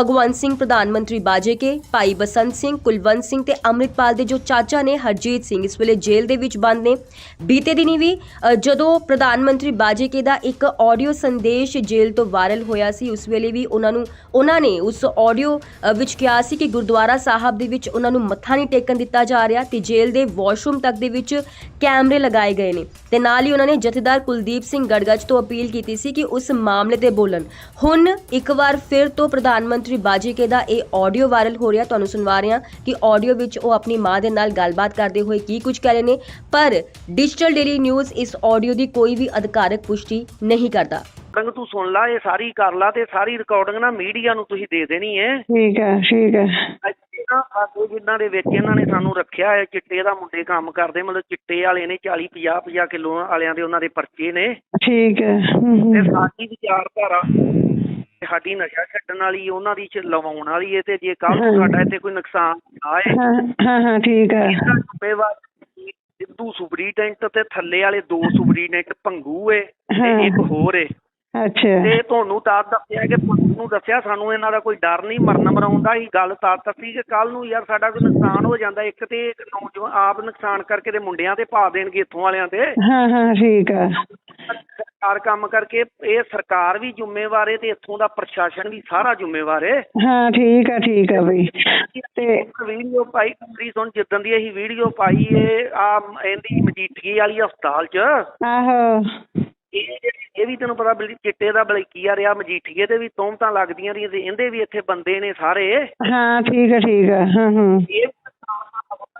ਭਗਵੰਤ ਸਿੰਘ, ਪ੍ਰਧਾਨ ਮੰਤਰੀ ਬਾਜੇਕੇ ਭਾਈ ਬਸੰਤ ਸਿੰਘ, ਕੁਲਵੰਤ ਸਿੰਘ ਤੇ ਅੰਮ੍ਰਿਤਪਾਲ ਦੇ ਜੋ ਚਾਚਾ ਨੇ, ਹਰਜੀਤ ਸਿੰਘ, ਇਸ ਵੇਲੇ ਜੇਲ੍ਹ ਦੇ ਵਿੱਚ ਬੰਦ ਨੇ। ਬੀਤੇ ਦਿਨੀ ਵੀ ਜਦੋਂ ਪ੍ਰਧਾਨ ਮੰਤਰੀ ਬਾਜੇਕੇ ਦਾ ਇੱਕ ਆਡੀਓ ਸੰਦੇਸ਼ ਜੇਲ੍ਹ ਤੋਂ ਵਾਇਰਲ ਹੋਇਆ ਸੀ, ਉਸ ਵੇਲੇ ਵੀ ਉਹਨਾਂ ਨੂੰ, ਉਹਨਾਂ ਨੇ ਉਸ ਆਡੀਓ ਵਿੱਚ ਕਿਹਾ ਸੀ ਕਿ ਗੁਰਦੁਆਰਾ ਸਾਹਿਬ ਦੇ ਵਿੱਚ ਉਹਨਾਂ ਨੂੰ ਮੱਥਾ ਨਹੀਂ ਟੇਕਣ ਦਿੱਤਾ ਜਾ ਰਿਹਾ ਤੇ ਜੇਲ੍ਹ ਦੇ ਵਾਸ਼ਰੂਮ ਤੱਕ ਦੇ ਵਿੱਚ ਕੈਮਰੇ ਲਗਾਏ ਗਏ ਨੇ। ਤੇ ਨਾਲ ਹੀ ਉਹਨਾਂ ਨੇ ਜਥੇਦਾਰ ਕੁਲਦੀਪ ਸਿੰਘ ਗੜਗੜ ਤੋਂ ਅਪੀਲ ਕੀਤੀ ਸੀ ਕਿ ਉਸ ਮਾਮਲੇ ਤੇ ਬੋਲਣ। ਹੁਣ ਇੱਕ ਵਾਰ ਫਿਰ ਤੋਂ ਪ੍ਰਧਾਨ ਮੰਤਰੀ ਬਾਜੀਕੇ ਦਾ ਇਹ ਆਡੀਓ ਵਾਇਰਲ ਹੋ ਰਿਹਾ ਤੁਹਾਨੂੰ ਸੁਣਵਾ ਰਹੇ ਹਾਂ ਕਿ ਆਡੀਓ ਵਿੱਚ ਉਹ ਆਪਣੀ ਮਾਂ ਦੇ ਨਾਲ ਗੱਲਬਾਤ ਕਰਦੇ ਹੋਏ ਕੀ ਕੁਝ ਕਹਿ ਰਹੇ ਨੇ ਪਰ ਡਿਜੀਟਲ ਡੇਲੀ ਨਿਊਜ਼ ਇਸ ਆਡੀਓ ਦੀ ਕੋਈ ਵੀ ਅਧਿਕਾਰਕ ਪੁਸ਼ਟੀ ਨਹੀਂ ਕਰਦਾ। ਰਿਕਾਰਡਿੰਗ ਤੂੰ ਸੁਣ ਲਾ ਇਹ ਸਾਰੀ ਕਰ ਲਾ ਤੇ ਸਾਰੀ ਰਿਕਾਰਡਿੰਗ ਨਾ ਮੀਡੀਆ ਨੂੰ ਤੁਸੀਂ ਦੇ ਦੇਣੀ ਹੈ। ਠੀਕ ਹੈ ਠੀਕ ਹੈ। ਨਾ ਸਾਡੇ ਜਿਨ੍ਹਾਂ ਦੇ ਵਿੱਚ ਇਹਨਾਂ ਨੇ ਸਾਨੂੰ ਰੱਖਿਆ ਹੈ ਚਿੱਟੇ ਦਾ ਮੁੰਡੇ ਕੰਮ ਕਰਦੇ ਮਤਲਬ ਚਿੱਟੇ ਵਾਲੇ ਨੇ 40 50 50 ਕਿਲੋ ਵਾਲਿਆਂ ਦੇ ਉਹਨਾਂ ਦੇ ਪਰਚੇ ਨੇ। ਠੀਕ ਹੈ। ਤੇ। ਸਾਡੀ ਵਿਚਾਰਧਾਰਾ ਸਾਡੀ ਨਸ਼ਾ ਛੱਡਣ ਵਾਲੀ ਉਹਨਾਂ ਦੀ ਚ ਲਵਾਉਣ ਵਾਲੀ ਹੈ ਤੇ ਜੇ ਕੱਲ ਨੂੰ। ਸਾਡਾ ਇੱਥੇ ਕੋਈ ਨੁਕਸਾਨ ਆਏ ਹਾਂ ਹਾਂ ਠੀਕ ਹੈ ਇਹਦਾ ਜ਼ਿੰਮੇਵਾਰ ਸਿੱਧੂ ਸੁਪਰੀਟੈਂਟ ਤੇ ਥੱਲੇ ਵਾਲੇ ਦੋ ਸੁਪਰੀਟੈਂਟ ਭੰਗੂ ਏ। ਤੇ ਇੱਕ ਹੋਰ ਏ ਅੱਛਾ ਤੇ ਤੁਹਾਨੂੰ ਤਾਂ ਦੱਸਿਆ ਕਿ ਪੁਲਿਸ ਨੂੰ ਦੱਸਿਆ ਸਾਨੂੰ ਇਹਨਾਂ ਦਾ ਕੋਈ ਡਰ ਨਹੀਂ ਮਰਨ ਮਰਾਉਣ ਦਾ ਹੀ ਗੱਲ ਤਾਂ ਦੱਸੀ ਕਿ ਕੱਲ ਨੂੰ ਯਾਰ ਸਾਡਾ ਕੋਈ ਨੁਕਸਾਨ ਹੋ ਜਾਂਦਾ ਇੱਕ ਤੇ ਇੱਕ ਨੌਜਵਾਨ ਆਪ ਨੁਕਸਾਨ ਕਰਕੇ ਤੇ ਮੁੰਡਿਆਂ ਤੇ ਪਾ ਦੇਣਗੇ ਇੱਥੋਂ ਵਾਲਿਆਂ ਤੇ ਹਾਂ ਹਾਂ ਠੀਕ ਹੈ ਸਰਕਾਰ ਕੰਮ ਕਰਕੇ ਇਹ ਸਰਕਾਰ ਵੀ ਜ਼ਿੰਮੇਵਾਰ ਹੈ ਤੇ ਇੱਥੋਂ ਦਾ ਪ੍ਰਸ਼ਾਸਨ ਵੀ ਸਾਰਾ ਜ਼ਿੰਮੇਵਾਰ ਹੈ ਹਾਂ ਠੀਕ ਹੈ ਠੀਕ ਹੈ ਬਈ। ਤੇ ਵੀਡੀਓ ਪਾਈ ਕਰੀ ਸੁਣ ਜਿੱਦਣ ਦੀ ਅਸੀਂ ਵੀਡੀਓ ਪਾਈ ਏ ਆ ਇਹਦੀ ਮਜੀਠੀ ਵਾਲੀ ਹਸਪਤਾਲ 'ਚ। ਆਹੋ। ਇਹ ਇਹ ਵੀ ਤੈਨੂੰ ਪਤਾ ਬਲੀ ਚਿੱਟੇ ਦਾ ਬਲਕੀਆ ਰਿਹਾ ਮਜੀਠੀਏ ਤੇ ਵੀ ਤੋਮਤਾਂ ਲੱਗਦੀਆਂ ਰਹੀਆਂ ਤੇ ਇਹਦੇ ਵੀ ਇੱਥੇ ਬੰਦੇ ਨੇ ਸਾਰੇ। ਹਾਂ ਠੀਕ ਹੈ ਠੀਕ ਹੈ ਹਾਂ ਹਾਂ। ਇਹ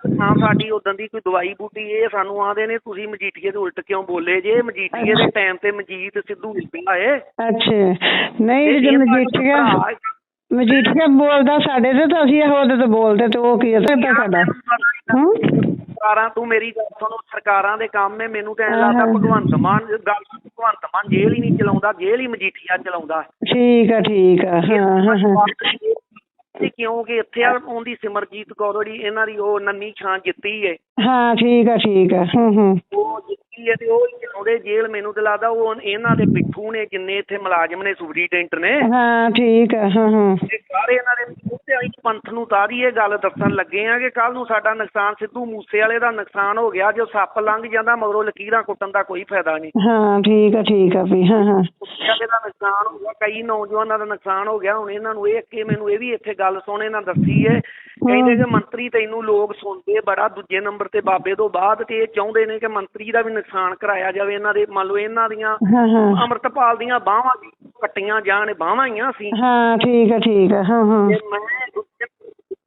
ਹਾਂ ਸਾਡੀ ਉਦੋਂ ਦੀ ਕੋਈ ਦਵਾਈ ਬੂਟੀ ਇਹ ਸਾਨੂੰ ਆਂਦੇ ਨੇ ਤੁਸੀਂ ਮਜੀਠੀਏ ਦੇ ਉਲਟ ਕਿਉਂ ਬੋਲੇ ਜੇ? ਮਜੀਠੀਏ ਦੇ ਟਾਈਮ ਤੇ ਮਜੀਤ ਸਿੱਧੂ ਪਿਆ ਏ। ਅੱਛਾ। ਨਹੀਂ ਜੇ ਮਜੀਠੀਆ। ਮਜੀਠੀਆ ਬੋਲਦਾ ਸਾਡੇ ਤੇ ਤਾਂ ਅਸੀਂ ਉਹਦੇ ਤੇ ਬੋਲਦੇ ਤੇ ਉਹ ਕੀ ਹੈ ਤਾਂ ਸਾਡਾ। ਹੂੰ? ਸਰਕਾਰਾਂ ਤੂੰ ਮੇਰੀ ਗੱਲ ਸੁਣੋ ਸਰਕਾਰਾਂ ਦੇ ਕੰਮ ਹੈ ਮੈਨੂੰ ਤਾਂ ਐਂ ਲੱਗਦਾ। ਭਗਵੰਤ ਮਾਨ ਗੱਲ ਭਗਵੰਤ ਮਾਨ ਜੇਲ੍ਹ ਹੀ ਨਹੀਂ ਚਲਾਉਂਦਾ ਜੇਲ੍ਹ ਹੀ ਮਜੀਠੀਆ ਚਲਾਉਂਦਾ। ਠੀਕ ਹੈ ਠੀਕ ਹੈ ਹਾਂ ਹਾਂ। ਤੇ ਕਿਉਂਕਿ ਇੱਥੇ ਆ ਉਹਦੀ ਸਿਮਰਜੀਤ ਕੌਰ ਜਿਹੜੀ ਇਹਨਾਂ ਦੀ ਉਹ ਨੰਨੀ ਛਾਂ ਜਿੱਤੀ ਏ। ਹਾਂ ਠੀਕ ਹੈ ਠੀਕ ਹੈ ਹੂੰ ਹੂੰ। ਉਹ ਜਿੱਤੀ ਏ ਤੇ ਉਹ ਹੀ ਚਲਾਉਂਦੇ ਜੇਲ੍ਹ ਮੈਨੂੰ ਤੇ ਲੱਗਦਾ ਉਹ ਇਹਨਾਂ ਦੇ ਪਿੱਠੂ ਨੇ ਜਿੰਨੇ ਇੱਥੇ ਮੁਲਾਜ਼ਮ ਨੇ ਸੁਪਰੀਟੈਂਟ ਨੇ। ਹਾਂ ਠੀਕ ਹੈ ਹਾਂ ਹਾਂ। ਤੇ ਸਾਰੇ ਇਹਨਾਂ ਦੇ ਉੱਤੇ ਅਸੀਂ ਪੰਥ ਨੂੰ ਤਾਰੀ ਇਹ ਗੱਲ ਦੱਸਣ ਲੱਗੇ ਆ ਕਿ ਕੱਲ ਨੂੰ ਸਾਡਾ ਨੁਕਸਾਨ ਸਿੱਧੂ ਮੂਸੇ ਵਾਲੇ ਦਾ ਨੁਕਸਾਨ ਹੋ ਗਿਆ ਜੋ ਸੱਪ ਲੰਘ ਜਾਂਦਾ ਮਗਰੋਂ ਲਕੀਰਾਂ ਕੁੱਟਣ ਦਾ ਕੋਈ ਫਾਇਦਾ ਨਹੀਂ। ਹਾਂ ਠੀਕ ਹੈ ਠੀਕ ਹੈ ਵੀ ਹਾਂ ਹਾਂ। ਕੁੱਤਿਆਂ ਦਾ ਨੁਕਸਾਨ ਹੋ ਗਿਆ ਕਈ ਨੌਜਵਾਨਾਂ ਦਾ ਨੁਕਸਾਨ ਹੋ ਗਿਆ ਹੁਣ ਇਹਨਾਂ ਨੂੰ ਇਹ ਕਿ ਮੈਨੂੰ ਇਹ ਵੀ ਇੱਥੇ ਗੱਲ ਸੁਣ ਇਹਨਾਂ ਦੱਸੀ ਏ ਕਹਿੰਦੇ ਕਿ ਮੰਤਰੀ ਤੈਨੂੰ ਲੋਕ ਸੁਣਦੇ ਬੜਾ ਦੂਜੇ ਨੰਬਰ ਤੇ ਬਾਬੇ ਤੋਂ ਬਾਅਦ ਤੇ ਇਹ ਚਾਹੁੰਦੇ ਨੇ ਕਿ ਮੰਤਰੀ ਦਾ ਵੀ ਨੁਕਸਾਨ ਕਰਾਇਆ ਜਾਵੇ ਇਹਨਾਂ ਦੇ ਮੰਨ ਲਓ ਇਹਨਾਂ ਦੀਆਂ ਅੰਮ੍ਰਿਤਪਾਲ ਦੀਆਂ ਬਾਹਾਂ ਕੱਟੀਆਂ ਜਾਣ ਬਾਹਾਂ ਹੀ ਆ ਸੀ ਹਾਂ ਠੀਕ ਹੈ ਠੀਕ ਹੈ ਹਾਂ। ਹਾਂ ਮੈਂ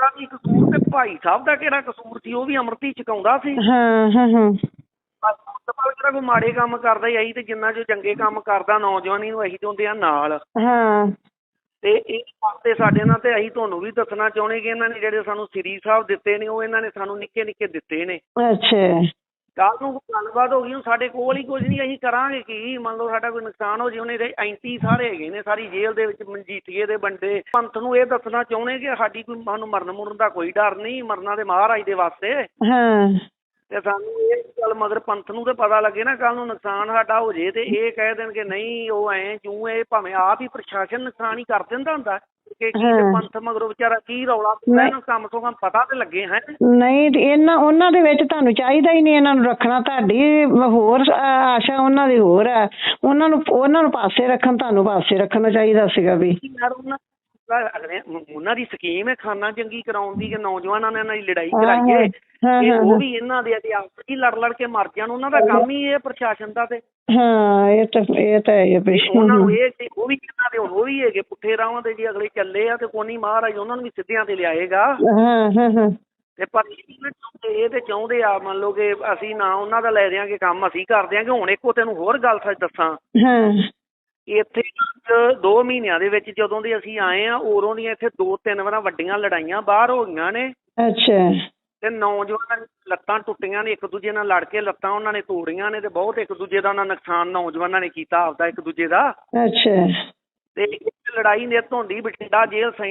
ਮੇਰਾ ਵੀ ਕਸੂਰ ਤੇ ਭਾਈ ਸਾਹਿਬ ਦਾ ਕਿਹੜਾ ਕਸੂਰ ਸੀ ਉਹ ਵੀ ਅੰਮ੍ਰਿਤੀ ਚਕਾਉਂਦਾ ਸੀ। ਹਾਂ ਹਾਂ ਹਾਂ। ਕਿਹੜਾ ਕੋਈ ਮਾੜੇ ਕੰਮ ਕਰਦਾ ਹੀ ਅਸੀਂ ਤੇ ਜਿੰਨਾ ਜੋ ਚੰਗੇ ਕੰਮ ਕਰਦਾ ਨੌਜਵਾਨੀ ਨੂੰ ਅਸੀਂ ਚਾਹੁੰਦੇ ਆ ਨਾਲ। ਹਾਂ। ਤੇ ਇਹ ਵਾਸਤੇ ਸਾਡੇ ਨਾਲ ਤੇ ਅਸੀਂ ਤੁਹਾਨੂੰ ਵੀ ਦੱਸਣਾ ਚਾਹੁੰਦੇ ਕਿ ਇਹਨਾਂ ਨੇ ਜਿਹੜੇ ਸਾਨੂੰ ਸ੍ਰੀ ਸਾਹਿਬ ਦਿੱਤੇ ਨੇ ਉਹ ਇਹਨਾਂ ਨੇ ਸਾਨੂੰ ਨਿੱਕੇ ਨਿੱਕੇ ਦਿੱਤੇ ਨੇ। ਅੱਛਾ। ਕੱਲ ਨੂੰ ਕੋਈ ਗੱਲਬਾਤ ਹੋ ਗਈ ਹੁਣ ਸਾਡੇ ਕੋਲ ਹੀ ਕੁਝ ਨਹੀਂ ਅਸੀਂ ਕਰਾਂਗੇ ਕੀ? ਮੰਨ ਲਓ ਸਾਡਾ ਕੋਈ ਨੁਕਸਾਨ ਹੋ ਜੇ ਉਹਨੇ ਦੇ ਐਂਟੀ ਸਾਰੇ ਹੈਗੇ ਨੇ ਸਾਰੀ ਜੇਲ੍ਹ ਦੇ ਵਿੱਚ ਮਨਜੀਠੀਏ ਦੇ ਬੰਦੇ। ਪੰਥ ਨੂੰ ਇਹ ਦੱਸਣਾ ਚਾਹੁੰਦੇ ਕਿ ਸਾਡੀ ਕੋਈ ਸਾਨੂੰ ਮਰਨ ਮੁਰਨ ਦਾ ਕੋਈ ਡਰ ਨਹੀਂ ਮਰਨਾ ਦੇ ਮਹਾਰਾਜ ਦੇ ਵਾਸਤੇ। ਹਾਂ। ਤੇ ਸਾਨੂੰ ਇਹ ਗੱਲ ਮਗਰ ਪੰਥ ਨੂੰ ਤੇ ਪਤਾ ਲੱਗੇ ਨਾ ਕੱਲ ਨੂੰ ਨੁਕਸਾਨ ਸਾਡਾ ਹੋ ਜੇ ਤੇ ਇਹ ਕਹਿ ਦੇਣ ਕਿ ਨਹੀਂ ਉਹ ਐ ਜੂ ਇਹ ਭਾਵੇਂ ਆਪ ਹੀ ਪ੍ਰਸ਼ਾਸਨ ਨੁਕਸਾਨ ਹੀ ਕਰ ਦਿੰਦਾ ਹੁੰਦਾ। ਕਿ ਕੀ ਤੇ। ਪੰਥ ਮਗਰੋਂ ਵਿਚਾਰਾ ਕੀ ਰੌਲਾ ਪਾਉਂਦਾ ਇਹਨੂੰ ਕੰਮ ਤੋਂ ਕੰਮ ਪਤਾ ਤੇ ਲੱਗੇ ਹੈ। ਨਹੀਂ ਤੇ ਇਹਨਾਂ ਉਹਨਾਂ ਦੇ ਵਿੱਚ ਤੁਹਾਨੂੰ ਚਾਹੀਦਾ ਹੀ ਨਹੀਂ ਇਹਨਾਂ ਨੂੰ ਰੱਖਣਾ ਤੁਹਾਡੀ ਹੋਰ ਆਸ਼ਾ ਉਹਨਾਂ ਦੀ ਹੋਰ ਹੈ ਉਹਨਾਂ ਨੂੰ ਉਹਨਾਂ ਨੂੰ ਪਾਸੇ ਰੱਖਣ ਤੁਹਾਨੂੰ ਪਾਸੇ ਰੱਖਣਾ ਚਾਹੀਦਾ ਸੀਗਾ ਵੀ। ਯਾਰ ਉਹਨਾਂ ਅਗਲੇ ਉਹਨਾਂ ਦੀ ਸਕੀਮ ਹੈ ਖਾਨਾ ਜੰਗੀ ਕਰਾਉਣ ਦੀ ਕਿ ਨੌਜਵਾਨਾਂ ਨਾਲ ਇਹਨਾਂ ਦੀ ਲੜਾਈ ਹਾਂ, ਕਰਾਈਏ ਹਾਂ, ਇਹ ਹਾਂ, ਉਹ ਹਾਂ। ਵੀ ਇਹਨਾਂ ਦੇ ਅਤੇ ਆਪਸ ਹੀ ਲੜ ਲੜ ਕੇ ਮਰ ਜਾਣ। ਉਹਨਾਂ ਦਾ ਕੰਮ ਹੀ ਇਹ ਪ੍ਰਸ਼ਾਸਨ ਦਾ ਤੇ। ਹਾਂ ਇਹ ਤਾਂ ਇਹ ਤਾਂ ਹੈ ਹੀ ਆ ਵੀ ਉਹਨਾਂ ਨੂੰ ਇਹ ਕਿ ਉਹ ਵੀ ਇਹਨਾਂ ਦੇ ਹੁਣ ਉਹ ਵੀ ਹੈਗੇ ਪੁੱਠੇ ਰਾਹਾਂ ਤੇ ਜੀ ਅਗਲੇ ਚੱਲੇ ਆ ਤੇ ਕੋਨੀ ਮਹਾਰਾਜ ਉਹਨਾਂ ਨੂੰ ਵੀ ਸਿੱਧਿਆਂ ਤੇ ਲਿਆਏਗਾ। ਹਾਂ ਹਾਂ ਹਾਂ। ਤੇ ਪਰ ਇਹ ਤੇ ਚਾਹੁੰਦੇ ਆ ਮੰਨ ਲਓ ਕਿ ਅਸੀਂ ਨਾ ਉਹਨਾਂ ਦਾ ਲੈ ਦਿਆਂਗੇ ਕੰਮ ਅਸੀਂ ਕਰ ਦਿਆਂਗੇ ਹੁਣ ਇੱਕ ਤੈਨੂੰ ਹੋਰ ਗੱਲ ਸੱਚ ਦੱਸਾਂ। ਹਾਂ। ਇੱਥੇ 2 ਮਹੀਨਿਆਂ ਦੇ ਵਿੱਚ ਜਦੋਂ ਦੇ ਅਸੀਂ ਆਏ ਆ ਉਦੋਂ ਦੀਆਂ ਇੱਥੇ ਦੋ ਤਿੰਨ ਵਾਰਾਂ ਵੱਡੀਆਂ ਲੜਾਈਆਂ ਬਾਹਰ ਹੋ ਗਈਆਂ ਨੇ। ਅੱਛਾ। ਤੇ ਨੌਜਵਾਨਾਂ ਦੀਆਂ ਲੱਤਾਂ ਟੁੱਟੀਆਂ ਨੇ ਇੱਕ ਦੂਜੇ ਨਾਲ ਲੜ ਕੇ ਲੱਤਾਂ ਉਹਨਾਂ ਨੇ ਤੋੜੀਆਂ ਨੇ ਤੇ ਬਹੁਤ ਇੱਕ ਦੂਜੇ ਦਾ ਉਹਨਾਂ ਨੁਕਸਾਨ ਨੌਜਵਾਨਾਂ ਨੇ ਕੀਤਾ ਆਪਦਾ ਇੱਕ ਦੂਜੇ ਦਾ। ਅੱਛਾ। ਤੇ ਇੱਕ ਲੜਾਈ ਨਿੱਤ ਹੁੰਦੀ ਬਠਿੰਡਾ ਜੇਲ੍ਹ ਸੈਂਟਰ